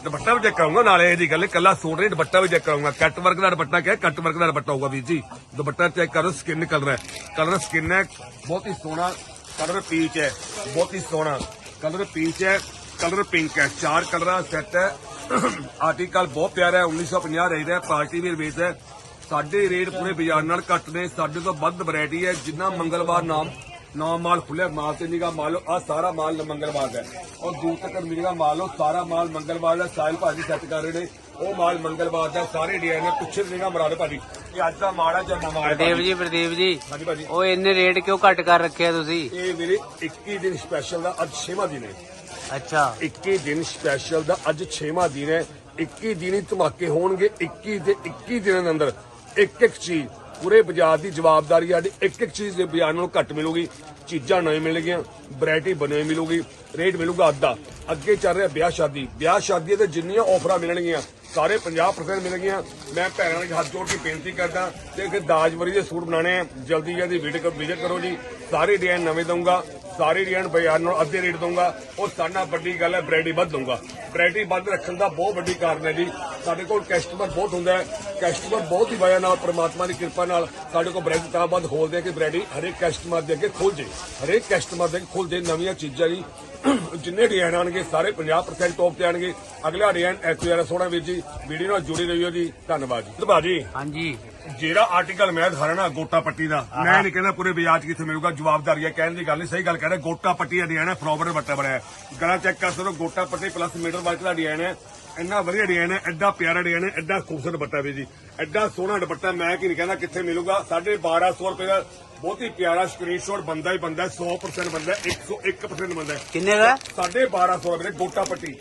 ਦੁਪੱਟਾ ਵੀ ਚੈੱਕ ਕਰਾਉਂਗਾ ਨਾਲੇ ਇਹਦੀ ਗੱਲ ਕੱਲਾ ਸੂਟ ਨਹੀਂ, ਦੁਪੱਟਾ ਵੀ ਚੈੱਕ ਕਰਾਉਂਗਾ ਕੱਟ ਵਰਕ ਦਾ ਦੁਪੱਟਾ ਕਿਹਾ ਕੱਟ ਵਰਕ ਦਾ ਦੁਪੱਟਾ ਹੋਊਗਾ ਵੀਰ ਜੀ। ਦੁਪੱਟਾ ਚੈੱਕ ਕਰੋ ਸਕਿਨ ਕਲਰ ਹੈ। ਕਲਰ ਸਕਿਨ ਹੈ, ਬਹੁਤ ਹੀ ਸੋਹਣਾ ਕਲਰ ਪੀਚ ਹੈ, ਬਹੁਤ ਹੀ ਸੋਹਣਾ। ਕਲਰ ਪੀਚ ਹੈ ਕਲਰ ਪਿੰਕ ਹੈ, ਚਾਰ ਕਲਰਾਂ ਸੈੱਟ ਹੈ। ਆਰਟੀਕਲ ਬਹੁਤ ਪਿਆਰਾ ਹੈ 1950 ਰੇਟ ਹੈ, ਪਾਰਟੀ ਵੀਰ ਵੇਚ ਹੈ। ਸਾਡੇ ਰੇਟ ਪੂਰੇ ਬਾਜ਼ਾਰ ਨਾਲ ਘੱਟ ਨੇ, ਸਾਡੇ ਤੋਂ ਵੱਧ ਵੈਰਾਈਟੀ ਹੈ, ਜਿੰਨਾ ਮੰਗਲਵਾਰ ਨਾਮ ਖੁੱਲਿਆ ਮਾਲ ਤੇ ਨਿਗਾ ਮਾਲ ਲਓ ਆ ਸਾਰਾ ਮਾਲ ਮੰਗਲਵਾਰ ਦਾ ਹੈ। ਔਰ ਦੂਰ ਤੱਕ ਨਿਗਾ ਮਾਲ ਲਓ ਸਾਰਾ ਮਾਲ ਮੰਗਲਵਾਰ ਦਾ ਸਾਹਿਲ ਭਾਜੀ ਸੈੱਟ ਕਰ ਰਹੇ ਨੇ ਉਹ ਮਾਲ ਮੰਗਲਵਾਰ ਦਾ ਸਾਰੇ ਡਿਜ਼ਾਈਨ ਨੇ ਪਿੱਛੇ ਨਿਗਾ ਮਰਾ ਲਓ ਭਾਜੀ ਇਹ ਅੱਜ ਦਾ ਮਾਲ ਹੈ ਜਾਂ ਨਵਾਂ ਹੈ ਪ੍ਰਦੀਪ। ਜੀ ਪ੍ਰਦੀਪ ਜੀ ਹਾਂਜੀ ਭਾਜੀ। ਉਹ ਇੰਨੇ ਰੇਟ ਕਿਉਂ ਘੱਟ ਕਰ ਰੱਖਿਆ ਤੁਸੀਂ? ਇਹ ਮੇਰੇ 21 ਦਿਨ ਸਪੈਸ਼ਲ ਦਾ ਅੱਜ 6ਵਾਂ ਦਿਨ ਹੈ। ਅੱਛਾ। 21 ਦਿਨ ਸਪੈਸ਼ਲ ਦਾ ਅੱਜ 6ਵਾਂ ਦਿਨ ਹੈ। 21 ਦਿਨ ਹੀ ਧਮਾਕੇ ਹੋਣਗੇ 21 ਦੇ 21 ਦਿਨਾਂ ਦੇ ਅੰਦਰ ਇੱਕ ਇੱਕ ਚੀਜ਼ ਪੂਰੇ ਬਾਜ਼ਾਰ ਦੀ ਜਵਾਬਦਾਰੀ ਸਾਡੀ ਇੱਕ ਇੱਕ ਚੀਜ਼ ਦੇ ਬਾਜ਼ਾਰ ਨਾਲੋਂ ਘੱਟ ਮਿਲੂਗੀ। ਚੀਜ਼ਾਂ ਨਵੇਂ ਮਿਲਣਗੀਆਂ ਵੈਰਾਈਟੀ ਬਣੀ ਹੋਈ ਮਿਲੂਗੀ ਰੇਟ ਮਿਲੂਗਾ ਅੱਧਾ। ਅੱਗੇ ਚੱਲ ਰਿਹਾ ਵਿਆਹ ਸ਼ਾਦੀ। ਵਿਆਹ ਸ਼ਾਦੀ ਤੇ ਜਿੰਨੀਆਂ ਆਫਰਾਂ ਮਿਲਣਗੀਆਂ, ਸਾਰੇ 50% ਮਿਲਣਗੀਆਂ। ਮੈਂ ਭੈਣਾਂ ਨੂੰ ਹੱਥ ਜੋੜ ਕੇ ਬੇਨਤੀ ਕਰਦਾ ਤੇ ਕਿ ਦਾਜਵਰੀ ਦੇ ਸੂਟ ਬਣਾਣੇ ਆ। ਜਲਦੀ ਜਲਦੀ ਵਿਜ਼ਿਟ ਵਿਜ਼ਿਟ ਕਰੋ ਜੀ। ਸਾਰੇ ਡਿਜ਼ਾਈਨ ਨਵੇਂ ਦਊਂਗਾ। ਸਾਰੇ ਡਿਜ਼ਾਈਨ ਬਾਜ਼ਾਰ ਨਾਲੋਂ ਅੱਧੇ ਰੇਟ ਦਊਂਗਾ। ਉਹ ਸਾਡਾ ਵੱਡੀ ਗੱਲ ਹੈ ਵੈਰਾਈਟੀ ਵੱਧ ਦਊਂਗਾ। ਵੈਰਾਈਟੀ ਵੱਧ ਰੱਖਣ ਦਾ ਬਹੁਤ ਵੱਡੀ ਕਾਰਨ ਹੈ ਜੀ। ਸਾਡੇ ਕੋਲ ਕਸਟਮਰ ਬਹੁਤ ਹੁੰਦਾ ਹੈ। ਕਸਟਮਰ ਬਹੁਤ ਹੀ ਵਜ੍ਹਾ ਨਾਲ ਪ੍ਰਮਾਤਮਾ ਦੀ ਕਿਰਪਾ ਨਾਲ ਸਾਡੇ ਕੋਲ ਵੈਰਾਈਟੀ ਤਾਂ ਵੱਧ ਖੋਲਦੇ ਆ ਕਿ ਵੈਰਾਈਟੀ ਹਰੇਕ ਕਸਟਮਰ ਦੇ ਅੱਗੇ ਖੁੱਲ ਜੇ। ਹਰੇਕ ਕਸਟਮਰ ਦੇ ਅੱਗੇ ਖੁੱਲ ਜੇ ਨਵੀਆਂ ਚੀਜ਼ਾਂ ਜੀ। ਜਿੰਨੇ ਡਿਜ਼ਾਈਨ ਆਣਗੇ ਸਾਰੇ 50% ਟੌਪ ਤੇ ਆਣਗੇ। ਅਗਲਾ ਡਿਜ਼ਾਈਨ ਐਸ ਤੋਂ ਸੋਹਣਾ ਵੀਰ ਜੀ। ਵੀਡੀਓ ਨਾਲ ਜੁੜੀ ਰਹੀਓ ਜੀ। ਧੰਨਵਾਦ ਜੀ। ਭਾਜੀ ਹਾਂਜੀ। ਜਿਹੜਾ ਆਰਟੀਕਲ ਮੈਂ ਦਿਖਾ ਰਿਹਾ ਨਾ ਗੋਟਾ ਪੱਟੀ ਦਾ ਮੈਂ ਨਹੀਂ ਕਹਿੰਦਾ ਪੂਰੇ ਬਾਜ਼ਾਰ 'ਚ ਕਿੱਥੇ ਮਿਲੂਗਾ ਜਵਾਬਦਾਰੀ ਹੈ ਕਹਿਣ ਦੀ ਗੱਲ ਨਹੀਂ ਸਹੀ ਗੱਲ ਕਹਿ ਰਿਹਾ ਗੋਟਾ ਪੱਟੀ ਦਾ ਡਿਜ਼ਾਈਨ ਹੈ ਫਲੋਵਰ ਬੱਟਾ ਬਣਿਆ। ਗਲਾ ਚੈੱਕ ਕਰ ਸਕੋ ਗੋਟਾ ਪੱਟੀ ਪਲੱਸ ਮੀਟਰ ਵਰਕ ਦਾ ਡਿਜ਼ਾਈਨ ਹੈ। ਇੰਨਾ ਵਧੀਆ ਡਿਜ਼ਾਈਨ ਹੈ ਐਡਾ ਪਿਆਰਾ ਡਿਜ਼ਾਈਨ ਹੈ ਐਡਾ ਖੂਬਸੂਰਤ ਦੁਪੱਟਾ ਵੀ ਜੀ। ਐਡਾ ਸੋਹਣਾ ਦੁਪੱਟਾ ਮੈਂ ਕੀ ਨਹੀਂ ਕਹਿੰਦਾ ਕਿੱਥੇ ਮਿਲੂਗਾ 1250 ਰੁਪਏ ਦਾ ਬਹੁਤ ਹੀ ਪਿਆਰਾ ਸਕਰੀਨਸ਼ਾਟ ਬੰਦਾ ਹੀ ਬੰਦਾ ਹੈ, 100% ਬੰਦਾ ਹੈ, 101% ਬੰਦਾ ਹੈ। ਕਿੰਨੇ ਦਾ? 1250 ਰੁਪਏ ਗੋਟਾ ਪੱਟੀ।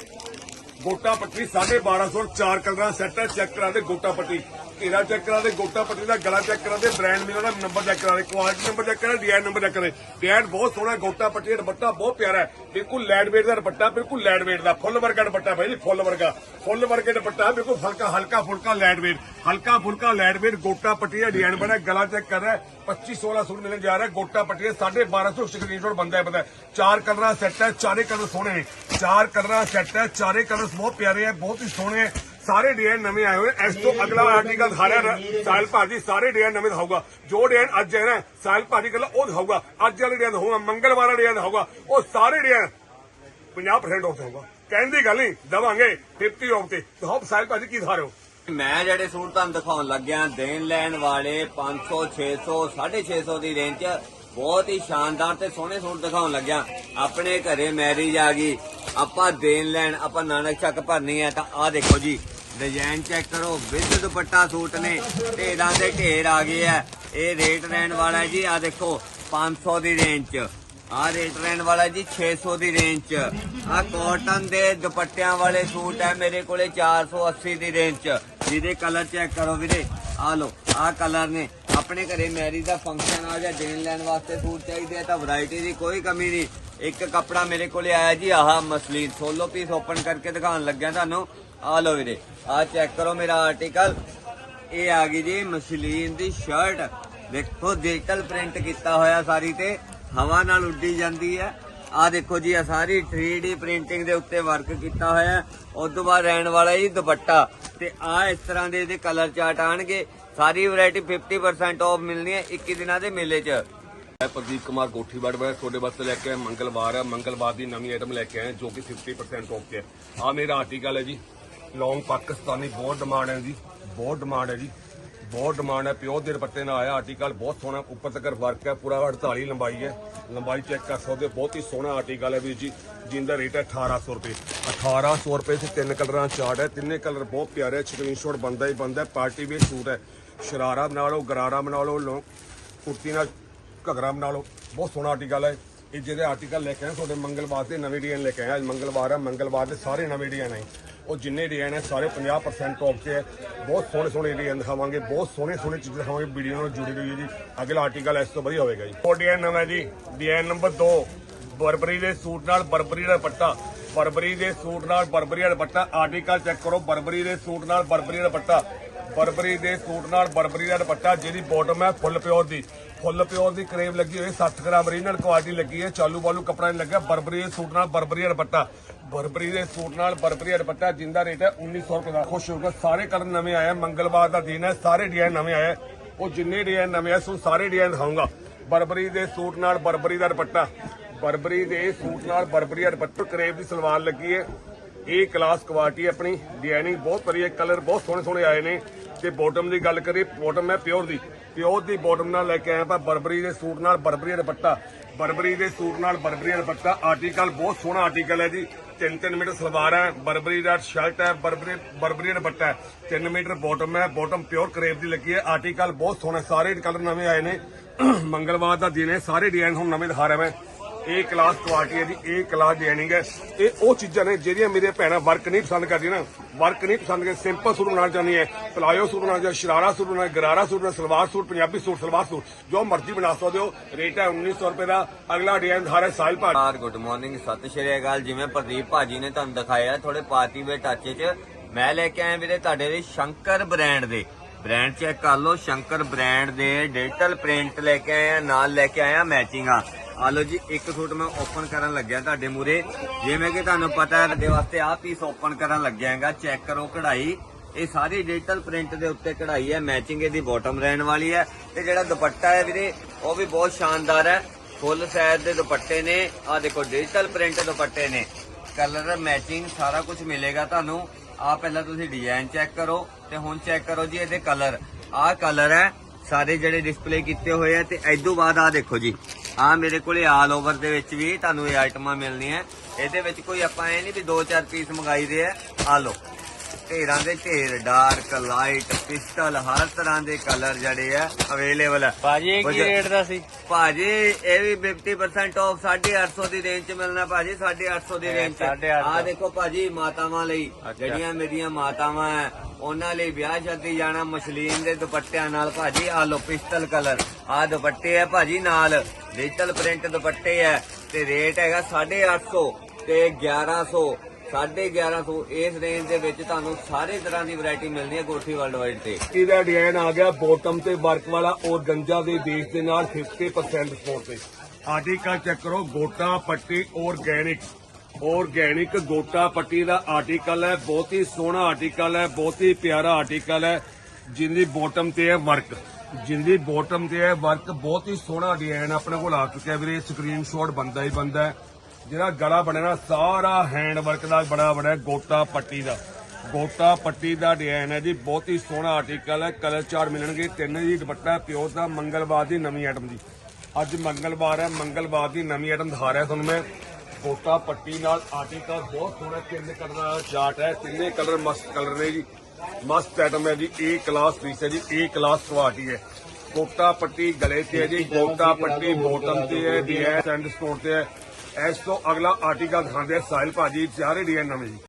ਗੋਟਾ ਪੱਟੀ 1250 ਚਾਰ ਕਲਰਾਂ ਸੈੱਟ ਹੈ ਚੈੱਕ ਕਰਾ ਦੇ ਗੋਟਾ ਪੱਟੀ। ਘੇਰਾ ਚੈੱਕ ਕਰਾ ਦੇ, ਗੋਟਾ ਪੱਟੀ ਦਾ ਗਲਾ ਚੈੱਕ ਕਰਾ ਦੇ ਬ੍ਰਾਂਡ ਮੇਰਾ ਦਾ ਨੰਬਰ ਚੈੱਕ ਕਰਾ ਦੇ ਕੁਆਲਿਟੀ ਨੰਬਰ ਚੈੱਕ ਕਰਾ ਡਿਜ਼ਾਈਨ ਨੰਬਰ ਚੈੱਕ ਕਰਾ ਡਿਜ਼ਾਈਨ ਬਹੁਤ ਸੋਹਣਾ ਗੋਟਾ ਪੱਟੀ ਦਾ ਦੁਪੱਟਾ ਬਹੁਤ ਪਿਆਰਾ ਹੈ। ਬਿਲਕੁਲ ਲੈਡ ਵੇਟ ਦਾ ਦੁਪੱਟਾ, ਬਿਲਕੁਲ ਲੈਡ ਵੇਟ ਦਾ, ਫੁੱਲ ਵਰਗਾ ਦੁਪੱਟਾ ਭਾਈ ਜੀ, ਫੁੱਲ ਵਰਗਾ। ਫੁੱਲ ਵਰਗੇ ਦੁਪੱਟਾ, ਬਿਲਕੁਲ ਹਲਕਾ ਹਲਕਾ ਫੁਲਕਾ ਲੈਡ ਵੇਟ ਹਲਕਾ ਫੁਲਕਾ ਲੈਡ ਵੇਟ ਗੋਟਾ ਪੱਟੀ ਦਾ ਡਿਜ਼ਾਈਨ ਬਣਾ ਗਲਾ ਚੈੱਕ ਕਰ ਰਿਹਾ 25 16 ਸੂਟ ਮਿਲਣ ਜਾ ਰਿਹਾ ਗੋਟਾ ਪੱਟੀ ਦਾ 1250 ਸਕਰੀਨਸ਼ਾਟ ਬੰਦਾ ਹੈ, ਪਤਾ ਚਾਰ ਕਲਰਾਂ ਸੈੱਟ ਹੈ, ਚਾਰੇ ਕਲਰ ਸੋਹਣੇ ਨੇ। ਚਾਰ ਕਲਰਾਂ ਸੈੱਟ ਹੈ, ਚਾਰੇ ਕਲਰ ਬਹੁਤ ਪਿਆਰੇ ਹੈ, ਬਹੁਤ ਹੀ ਸੋਹਣੇ ਹੈ। ਸਾਰੇ ਡਿਜ਼ਾਈਨ ਨਵੇਂ ਆਏ ਹੋਏ। ਇਸ ਤੋਂ ਅਗਲਾ ਆਰਟੀਕਲ ਨਾ, ਸਾਹਿਲ ਭਾਜੀ ਸਾਰੇ ਡਿਜ਼ਾਈਨ ਨਵੇਂ ਦਿਖਾਊਗਾ। ਜੋ ਡਿਜ਼ਾਈਨ ਅੱਜ ਹੈ ਨਾ ਸਾਹਿਲ ਭਾਜੀ ਕੱਲਾ ਉਹ ਦਿਖਾਊਗਾ। ਅੱਜ ਵਾਲੇ ਡਿਜ਼ਾਈਨ ਦਿਖਾਊਗਾ ਮੰਗਲਵਾਰ ਵਾਲਾ ਡਿਜ਼ਾਈਨ ਦਿਖਾਊਗਾ। ਉਹ ਸਾਰੇ ਡਿਜ਼ਾਈਨ 50% ਆਫ ਹੋਊਗਾ ਕਹਿਣ ਦੀ ਗੱਲ ਨਹੀਂ ਦਵਾਂਗੇ 50 ਆਫ ਤੇ। ਦਿਖਾਓ ਸਾਹਿਲ ਭਾਜੀ ਕੀ ਦਿਖਾ ਰਹੇ ਹੋ? ਮੈਂ ਜਿਹੜੇ ਸੂਟ ਤੁਹਾਨੂੰ ਦਿਖਾਉਣ ਲੱਗਿਆ ਦੇਣ ਲੈਣ ਵਾਲੇ 500 600 650 ਦੀ ਰੇਂਜ 'ਚ ਬਹੁਤ ਹੀ ਸ਼ਾਨਦਾਰ ਤੇ ਸੋਹਣੇ ਸੂਟ ਦਿਖਾਉਣ ਲੱਗਿਆ। ਆਪਣੇ ਘਰੇ ਮੈਰਿਜ ਆ ਗਈ। ਆਪਾਂ ਦੇਣ ਲੈਣ ਆਪਾਂ ਨਾਨਕ ਚੱਕ ਭਰਨੀ ਹੈ ਤਾਂ ਆਹ ਦੇਖੋ ਜੀ। ਡਿਜ਼ਾਈਨ ਚੈੱਕ ਕਰੋ, ਵਿਦ ਦੁਪੱਟਾ ਸੂਟ ਨੇ, ਢੇਰਾਂ ਦੇ ਢੇਰ ਆ ਗਏ ਆ। ਇਹ ਰੇਟ ਰਹਿਣ ਵਾਲਾ ਜੀ, ਆਹ ਦੇਖੋ 500 ਦੀ ਰੇਂਜ 'ਚ ਆਹ ਰੇਟ ਰਹਿਣ ਵਾਲਾ ਜੀ 600 ਦੀ ਰੇਂਜ 'ਚ ਆਹ ਕਾਟਨ ਦੇ ਦੁਪੱਟਿਆਂ ਵਾਲੇ ਸੂਟ ਹੈ ਮੇਰੇ ਕੋਲੇ 480 ਦੀ ਰੇਂਜ 'ਚ ਜਿਹਦੇ ਕਲਰ ਚੈੱਕ ਕਰੋ ਵੀਰੇ। ਆ ਲੋ ਆਹ ਕਲਰ ਨੇ। ਆਪਣੇ ਘਰੇ ਮੈਰਿਜ ਦਾ ਫੰਕਸ਼ਨ ਆ ਜਾਂ ਦੇਣ ਲੈਣ ਵਾਸਤੇ ਸੂਟ ਚਾਹੀਦੇ ਆ, ਤਾਂ ਵੈਰਾਈਟੀ ਦੀ ਕੋਈ ਕਮੀ ਨਹੀਂ। ਇੱਕ ਕੱਪੜਾ ਮੇਰੇ ਕੋਲੇ ਆਇਆ ਜੀ, ਆਹ ਮਸਲੀਨ ਸੋਲੋ ਪੀਸ ਓਪਨ ਕਰਕੇ ਦਿਖਾਉਣ ਲੱਗਿਆ ਤੁਹਾਨੂੰ। ਆਹ ਲੋ ਵੀਰੇ, ਆਹ ਚੈੱਕ ਕਰੋ ਮੇਰਾ ਆਰਟੀਕਲ ਇਹ ਆ ਗਈ ਜੀ ਮਸਲੀਨ ਦੀ ਸ਼ਰਟ ਦੇਖੋ ਡਿਜੀਟਲ ਪ੍ਰਿੰਟ ਕੀਤਾ ਹੋਇਆ ਸਾਰੀ ਤੇ, ਹਵਾ ਨਾਲ ਉੱਡੀ ਜਾਂਦੀ ਹੈ। ਆ ਦੇਖੋ ਜੀ ਆ ਸਾਰੀ 3D ਪ੍ਰਿੰਟਿੰਗ ਦੇ ਉੱਤੇ ਵਰਕ ਕੀਤਾ ਹੋਇਆ। ਹੈ ਉਸ ਤੋਂ ਬਾਅਦ ਰਹਿਣ ਵਾਲਾ ਜੀ ਦੁਪੱਟਾ। ਤੇ ਆ ਇਸ ਤਰ੍ਹਾਂ ਦੇ ਇਹਦੇ ਕਲਰ ਚਾਰਟ ਆਣਗੇ ਸਾਰੀ ਵੈਰਾਈਟੀ 50% ਆਫ ਮਿਲਣੀ ਹੈ 21 ਦਿਨਾਂ ਦੇ ਮੇਲੇ 'ਚ। ਮੈਂ ਪ੍ਰਦੀਪ ਕੁਮਾਰ ਗੋਠੀਵਾੜ ਮੈਂ ਤੁਹਾਡੇ ਵਾਸਤੇ ਲੈ ਕੇ ਆਇਆ ਮੰਗਲਵਾਰ। ਹੈ ਮੰਗਲਵਾਰ ਦੀ ਨਵੀਂ ਆਈਟਮ ਲੈ ਕੇ ਆਏ ਜੋ ਕਿ 50% ਆਫ ਤੇ ਆ ਮੇਰਾ ਆਰਟੀਕਲ ਹੈ ਜੀ। ਲੌਂਗ ਪਾਕਿਸਤਾਨੀ ਬਹੁਤ ਡਿਮਾਂਡ ਹੈ ਜੀ। ਬਹੁਤ ਡਿਮਾਂਡ ਹੈ ਜੀ। ਬਹੁਤ ਡਿਮਾਂਡ ਹੈ। ਪਿਓਰ ਦੇ ਦੁਪੱਟੇ ਨਾਲ ਆਇਆ ਆਰਟੀਕਲ ਬਹੁਤ ਸੋਹਣਾ, ਉੱਪਰ ਤੱਕ ਵਰਕ ਹੈ। ਪੂਰਾ 48 ਲੰਬਾਈ ਹੈ। ਲੰਬਾਈ ਚੈੱਕ ਕਰ ਸਕਦੇ ਹੋ। ਬਹੁਤ ਹੀ ਸੋਹਣਾ ਆਰਟੀਕਲ ਹੈ ਵੀਰ ਜੀ, ਜਿੰਦਾ ਰੇਟ ਹੈ 1800 ਰੁਪਏ। 1800 ਰੁਪਏ ਤੇ ਤਿੰਨ ਕਲਰਾਂ ਚਾਰਟ ਹੈ। ਤਿੰਨੇ ਕਲਰ ਬਹੁਤ ਪਿਆਰੇ ਸਕਰੀਨਸ਼ਾਟ ਬੰਦਾ ਹੀ ਬੰਦਾ ਪਾਰਟੀ ਵੇਅਰ ਸੂਟ ਹੈ। ਸ਼ਰਾਰਾ ਬਣਾ ਲਓ, ਗਰਾਰਾ ਬਣਾ ਲਓ, ਲੋ ਕੁਰਤੀ ਨਾਲ ਘਗਰਾ ਬਣਾ ਲਓ। ਬਹੁਤ ਸੋਹਣਾ ਆਰਟੀਕਲ ਹੈ। ਇਹ ਜਿਹੜੇ ਆਰਟੀਕਲ ਲੈ ਕੇ ਆਏ ਤੁਹਾਡੇ ਮੰਗਲਵਾਰ ਦੇ ਨਵੇਂ ਡਿਜ਼ਾਈਨ ਲੈ ਕੇ ਆਏ ਅੱਜ ਮੰਗਲਵਾਰ ਹੈ ਮੰਗਲਵਾਰ ਦੇ ਸਾਰੇ ਨਵੇਂ ਡਿਜ਼ਾਈਨ ਆਏ ਉਹ ਜਿੰਨੇ ਡਿਜ਼ਾਈਨ ਹੈ ਸਾਰੇ 50% ਆਫ ਤੇ ਹੈ ਬਹੁਤ ਸੋਹਣੇ ਸੋਹਣੇ ਡਿਜ਼ਾਈਨ ਦਿਖਾਵਾਂਗੇ, ਬਹੁਤ ਸੋਹਣੇ ਸੋਹਣੇ ਚੀਜ਼ਾਂ ਦਿਖਾਵਾਂਗੇ ਵੀਡੀਓ ਨਾਲ ਜੁੜੀ ਹੋਈ ਹੈ ਜੀ। ਅਗਲਾ ਆਰਟੀਕਲ ਇਸ ਤੋਂ ਵਧੀਆ ਹੋਵੇਗਾ ਜੀ। ਉਹ ਡਿਜ਼ਾਈਨ ਨਵਾਂ ਜੀ। ਡਿਜ਼ਾਈਨ ਨੰਬਰ 2 ਬਰਬਰੀ ਦੇ ਸੂਟ ਨਾਲ ਬਰਬਰੀ ਦਾ ਦੁਪੱਟਾ। ਬਰਬਰੀ ਦੇ ਸੂਟ ਨਾਲ ਬਰਬਰੀ ਦਾ ਦੁਪੱਟਾ। ਆਰਟੀਕਲ ਚੈੱਕ ਕਰੋ, ਬਰਬਰੀ ਦੇ ਸੂਟ ਨਾਲ ਬਰਬਰੀ ਦਾ ਦੁਪੱਟਾ। ਬਰਬਰੀ ਦੇ ਸੂਟ ਨਾਲ ਬਰਬਰੀ ਦਾ ਦੁਪੱਟਾ, ਜਿਹਦੀ ਬਾਟਮ ਹੈ ਫੁੱਲ ਪਿਓਰ ਦੀ। ਫੁੱਲ ਪਿਓਰ ਦੀ ਕਰੇਵ ਲੱਗੀ ਹੋਈ 60 ਗ੍ਰਾਮ ਰੀਨਲ ਕੁਆਲਿਟੀ ਲੱਗੀ ਹੈ, ਚਾਲੂ ਬਾਲੂ ਕਪੜਾ ਨਹੀਂ ਲੱਗਾ ਬਰਬਰੀ ਦੇ ਸੂਟ ਨਾਲ ਬਰਬਰੀ ਦਾ ਦੁਪੱਟਾ। ਬਰਬਰੀ ਦੇ ਸੂਟ ਨਾਲ ਬਰਬਰੀ ਦਾ ਦੁਪੱਟਾ, ਜਿੰਦਾ ਰੇਟ ਹੈ 1900 ਰੁਪਏ ਦਾ। ਖੁਸ਼ ਹੋ ਕੇ ਸਾਰੇ ਕਲਰ ਨਵੇਂ ਆਏ ਮੰਗਲਵਾਰ ਦਾ ਦਿਨ ਹੈ, ਸਾਰੇ ਡਿਜ਼ਾਈਨ ਨਵੇਂ ਆਏ ਉਹ ਜਿੰਨੇ ਡਿਜ਼ਾਈਨ ਨਵੇਂ ਆਏ ਸੋ ਸਾਰੇ ਡਿਜ਼ਾਈਨ ਦਿਖਾਊਂਗਾ ਬਰਬਰੀ ਦੇ ਸੂਟ ਨਾਲ ਬਰਬਰੀ ਦਾ ਦੁਪੱਟਾ। ਬਰਬਰੀ ਦੇ ਸੂਟ ਨਾਲ ਬਰਬਰੀ ਦਾ ਦੁਪੱਟਾ ਕਰੇਵ ਦੀ ਸਲਵਾਰ ਲੱਗੀ ਹੈ। ਇਹ ਕਲਾਸ ਕੁਆਲਿਟੀ ਆਪਣੀ। ਡਿਜ਼ਾਈਨਿੰਗ ਬਹੁਤ ਵਧੀਆ ਕਲਰ ਬਹੁਤ ਸੋਹਣੇ ਸੋਹਣੇ ਆਏ ਨੇ। ਤੇ ਬਾਟਮ ਦੀ ਗੱਲ ਕਰੀਏ ਬਾਟਮ ਹੈ ਪਿਓਰ ਦੀ। ਪਿਓਰ ਦੀ ਬਾਟਮ ਨਾਲ ਲੈ ਕੇ ਆਇਆ ਆਪਾਂ ਬਰਬਰੀ ਦੇ ਸੂਟ ਨਾਲ ਬਰਬਰੀ ਦਾ ਦੁਪੱਟਾ। ਬਰਬਰੀ ਦੇ ਸੂਟ ਨਾਲ ਬਰਬਰੀ ਦਾ ਦੁਪੱਟਾ। ਆਰਟੀਕਲ ਬਹੁਤ ਸੋਹਣਾ ਆਰਟੀਕਲ ਹੈ ਜੀ। 3-3 ਮੀਟਰ ਸਲਵਾਰ ਹੈ, ਬਰਬਰੀ ਦਾ ਸ਼ਰਟ ਹੈ, ਬਰਬਰੀ ਬਰਬਰੀ ਦਾ ਦੁਪੱਟਾ ਹੈ। 3 ਮੀਟਰ ਬਾਟਮ ਹੈ ਬਾਟਮ ਪਿਓਰ ਕਰੇਪ ਦੀ ਲੱਗੀ ਹੈ। ਆਰਟੀਕਲ ਬਹੁਤ ਸੋਹਣਾ, ਸਾਰੇ ਕਲਰ ਨਵੇਂ ਆਏ ਨੇ। ਮੰਗਲਵਾਰ ਦਾ ਦਿਨ ਹੈ, ਸਾਰੇ ਡਿਜ਼ਾਈਨ ਹੁਣ ਨਵੇਂ ਦਿਖਾ ਰਿਹਾ ਮੈਂ। ਇਹ ਕਲਾਸ ਕੁਆਲਿਟੀ ਹੈ ਜੀ ਇਹ ਕਲਾਸ ਡਿਜ਼ਾਈਨਿੰਗ ਹੈ। ਇਹ ਉਹ ਚੀਜ਼ਾਂ ਨੇ ਜਿਹੜੀਆਂ ਮੇਰੇ ਭੈਣਾਂ ਵਰਕ ਨਹੀਂ ਪਸੰਦ ਕਰਦੀਆਂ ਨਾ। ਵਰਕ ਨਹੀਂ ਪਸੰਦ ਕਰਦੇ ਸਿੰਪਲ ਸੂਟ ਬਣਾਉਣਾ ਚਾਹੁੰਦੀਆਂ ਪਲਾਜੋ ਸੂਟ ਬਣਾਉਣਾ ਚਾਹੁੰਦੀਆਂ ਸ਼ਰਾਰਾ ਸੂਟ ਬਣਾਉਣਾ ਗਰਾਰਾ ਸੂਟ ਬਣਾਉਣਾ, salwar suit Punjabi suit salwar suit ਜੋ ਮਰਜ਼ੀ ਬਣਾ ਸਕਦੇ ਹੋ ਰੇਟ ਹੈ 1900 ਰੁਪਏ ਦਾ। ਅਗਲਾ ਡਿਜ਼ਾਈਨ ਦਿਖਾ ਰਿਹਾ ਭਾਜੀ ਗੁੱਡ ਮਾਰਨਿੰਗ ਸਤਿ ਸ਼੍ਰੀ ਅਕਾਲ। ਜਿਵੇਂ ਪ੍ਰਦੀਪ ਭਾਜੀ ਨੇ ਤੁਹਾਨੂੰ ਦਿਖਾਇਆ ਥੋੜੇ ਪਾਰਟੀ ਵੇ ਟੱਚ 'ਚ। ਮੈਂ ਲੈ ਕੇ ਆਇਆ ਵੀਰੇ ਤੁਹਾਡੇ ਲਈ ਸ਼ੰਕਰ ਬ੍ਰਾਂਡ ਦੇ। ਬ੍ਰਾਂਡ ਚੈੱਕ ਕਰ ਲਓ ਸ਼ੰਕਰ ਬ੍ਰਾਂਡ ਦੇ ਡਿਜੀਟਲ ਪ੍ਰਿੰਟ ਲੈ ਕੇ ਆਇਆ ਨਾਲ ਲੈ ਕੇ ਆਇਆ ਮੈਚਿੰਗ ਆ। ਆਲੋ ਜੀ, ਇੱਕ ਸੂਟ ਮੈਂ ਓਪਨ ਕਰਨ ਲੱਗਿਆ ਤੁਹਾਡੇ ਮੂਰੇ ਜਿਵੇਂ ਕਿ ਤੁਹਾਨੂੰ ਪਤਾ ਹੈ, ਤੁਹਾਡੇ ਵਾਸਤੇ ਆਹ ਪੀਸ ਓਪਨ ਕਰਨ ਲੱਗਿਆ ਹੈਗਾ। ਚੈੱਕ ਕਰੋ ਕਢਾਈ। ਇਹ ਸਾਰੀ ਡਿਜੀਟਲ ਪ੍ਰਿੰਟ ਦੇ ਉੱਤੇ ਕਢਾਈ ਹੈ ਮੈਚਿੰਗ ਇਹਦੀ ਬਾਟਮ ਰਹਿਣ ਵਾਲੀ ਹੈ। ਤੇ ਜਿਹੜਾ ਦੁਪੱਟਾ ਹੈ ਵੀਰੇ, ਉਹ ਵੀ ਬਹੁਤ ਸ਼ਾਨਦਾਰ ਹੈ। ਫੁੱਲ ਸਾਈਜ਼ ਦੇ ਦੁਪੱਟੇ ਨੇ। ਆ ਦੇਖੋ ਡਿਜੀਟਲ ਪ੍ਰਿੰਟ ਦੁਪੱਟੇ ਨੇ। ਕਲਰ ਮੈਚਿੰਗ ਸਾਰਾ ਕੁਝ ਮਿਲੇਗਾ ਤੁਹਾਨੂੰ। ਆ ਪਹਿਲਾਂ ਤੁਸੀਂ ਡਿਜ਼ਾਈਨ ਚੈੱਕ ਕਰੋ ਤੇ ਹੁਣ ਚੈੱਕ ਕਰੋ ਜੀ ਇਹਦੇ ਕਲਰ ਆਹ ਕਲਰ ਹੈ, ਸਾਰੇ ਜਿਹੜੇ ਡਿਸਪਲੇ ਕੀਤੇ ਹੋਏ ਆ ਤੇ ਇਦੋਂ ਬਾਅਦ ਆ ਦੇਖੋ ਜੀ। ਆ ਮੇਰੇ ਕੋਲੇ ਆਲ ਓਵਰ ਦੇ ਵਿੱਚ ਵੀ ਤੁਹਾਨੂੰ ਇਹ ਆਈਟਮਾਂ ਮਿਲਣੀਆਂ। ਇਹਦੇ ਵਿੱਚ ਕੋਈ ਆਪਾਂ ਇਹ ਨਹੀਂ ਵੀ ਦੋ ਚਾਰ ਪੀਸ ਮੰਗਾਈ ਦੇ ਆ। ਆ ਲਓ। ਢੇਰਾਂ ਦੇ ਢੇਰ ਡਾਰਕ ਲਾਈਟ ਪਿਸਟਲ ਹਰ ਤਰ੍ਹਾਂ ਦੇ ਕਲਰ ਜਿਹੜੇ ਆ ਅਵੇਲੇਬਲ ਆ। ਭਾਜੀ ਇਹ ਕੀ ਰੇਟ ਦਾ ਸੀ? ਭਾਜੀ ਇਹ ਵੀ 50% ਆਫ 850 ਦੀ ਰੇਂਜ ਚ ਮਿਲਣਾ ਭਾਜੀ 850 ਦੀ ਰੇਂਜ ਚ। 850 ਆ ਦੇਖੋ ਭਾਜੀ ਮਾਤਾਵਾਂ ਲਈ। ਜਿਹੜੀਆਂ ਮੇਰੀਆਂ ਮਾਤਾਵਾਂ ਐ ਉਹਨਾਂ ਲਈ ਵਿਆਹ ਸ਼ਾਦੀ ਜਾਣਾ ਮਸ਼ਲੀਨ ਦੇ ਦੁਪੱਟਿਆਂ ਨਾਲ ਭਾਜੀ ਆ ਲੋ ਪਿਸਟਲ ਕਲਰ ਆ ਦੁਪੱਟੇ ਆ ਭਾਜੀ ਨਾਲ ਡਿਜੀਟਲ ਪ੍ਰਿੰਟ ਦੁਪੱਟੇ ਆ ਤੇ ਰੇਟ ਹੈਗਾ 850 ਤੇ 1100 1150 ਇਸ ਰੇਂਜ ਦੇ ਵਿੱਚ ਤੁਹਾਨੂੰ ਸਾਰੇ ਤਰ੍ਹਾਂ ਦੀ ਵੈਰਾਈਟੀ ਮਿਲਦੀ ਹੈ ਗੋਠੀ ਵਰਲਡ ਵਾਈਡ ਤੇ। ਇਹਦਾ ਡਿਜ਼ਾਈਨ ਆ ਗਿਆ ਬਾਟਮ ਤੇ ਵਰਕ ਵਾਲਾ ਔਰ ਗੰਜਾ ਦੇ ਬੇਸ ਦੇ ਨਾਲ 50% ਸਪੋਰਟ ਤੇ। ਆਰਟੀਕਲ ਚੈੱਕ ਕਰੋ, ਗੋਟਾ ਪੱਟੀ ਆਰਗੈਨਿਕ ਆਰਗੈਨਿਕ ਗੋਟਾ ਪੱਟੀ ਦਾ ਆਰਟੀਕਲ ਹੈ, ਬਹੁਤ ਹੀ ਸੋਹਣਾ ਆਰਟੀਕਲ ਹੈ, ਬਹੁਤ ਹੀ ਪਿਆਰਾ ਆਰਟੀਕਲ ਹੈ ਜਿਹਦੀ ਬੋਟਮ ਤੇ ਹੈ ਵਰਕ ਜਿੰਦੀ ਬੋਟਮ ਤੇ ਹੈ ਵਰਕ ਬਹੁਤ ਹੀ ਸੋਹਣਾ ਡਿਜ਼ਾਈਨ ਆਪਣੇ ਕੋਲ ਆ ਚੁੱਕਿਆ ਵੀਰੇ ਸਕਰੀਨਸ਼ਾਟ ਬੰਦਾ ਹੀ ਬੰਦਾ ਹੈ। ਜਿਹੜਾ ਗਲਾ ਬਣਿਆ ਸਾਰਾ ਹੈਂਡ ਵਰਕ ਦਾ ਬੜਾ ਬੜਾ ਗੋਟਾ ਪੱਟੀ ਦਾ। ਗੋਟਾ ਪੱਟੀ ਦਾ ਡਿਜ਼ਾਈਨ ਹੈ ਜੀ, ਬਹੁਤ ਹੀ ਸੋਹਣਾ ਆਰਟੀਕਲ ਹੈ ਕਲਰ ਚਾਰ ਮਿਲਣਗੇ ਤਿੰਨ ਜੀ, ਦੁਪੱਟਾ ਪਿਓਰ ਦਾ, ਮੰਗਲਵਾਰ ਦੀ ਨਵੀਂ ਆਈਟਮ ਦੀ ਅੱਜ ਮੰਗਲਵਾਰ ਹੈ, ਮੰਗਲਵਾਰ ਦੀ ਨਵੀਂ ਆਈਟਮ ਦਿਖਾ ਰਿਹਾ ਤੁਹਾਨੂੰ ਮੈਂ। ਗੋਟਾ ਪੱਟੀ ਨਾਲ ਆਰਟੀਕਲ ਬਹੁਤ ਸੋਹਣਾ, ਤਿੰਨ ਕਲਰ ਦਾ ਚਾਰਟ ਹੈ, ਤਿੰਨੇ ਕਲਰ ਮਸਤ ਕਲਰ ਨੇ ਜੀ। ਮਸਤ ਆਈਟਮ ਹੈ ਜੀ ਏ ਕਲਾਸ ਪੀਸ ਹੈ ਜੀ ਏ ਕਲਾਸ ਕੁਆਲਿਟੀ ਹੈ। ਗੋਟਾ ਪੱਟੀ ਗਲੇ ਤੇ ਹੈ ਜੀ, ਗੋਟਾ ਪੱਟੀ ਬੋਟਮ ਤੇ ਹੈ ਡੀਐਸ ਐਂਡ ਸਟੋਰ ਤੇ ਹੈ। ਇਸ ਤੋਂ ਅਗਲਾ ਆਰਟੀਕਲ ਦਿਖਾਉਂਦੇ ਆ ਸਾਹਿਲ ਭਾਜੀ ਚਾਰੇ ਡਿਜ਼ਾਈਨ ਨਵੇਂ। ਜੀ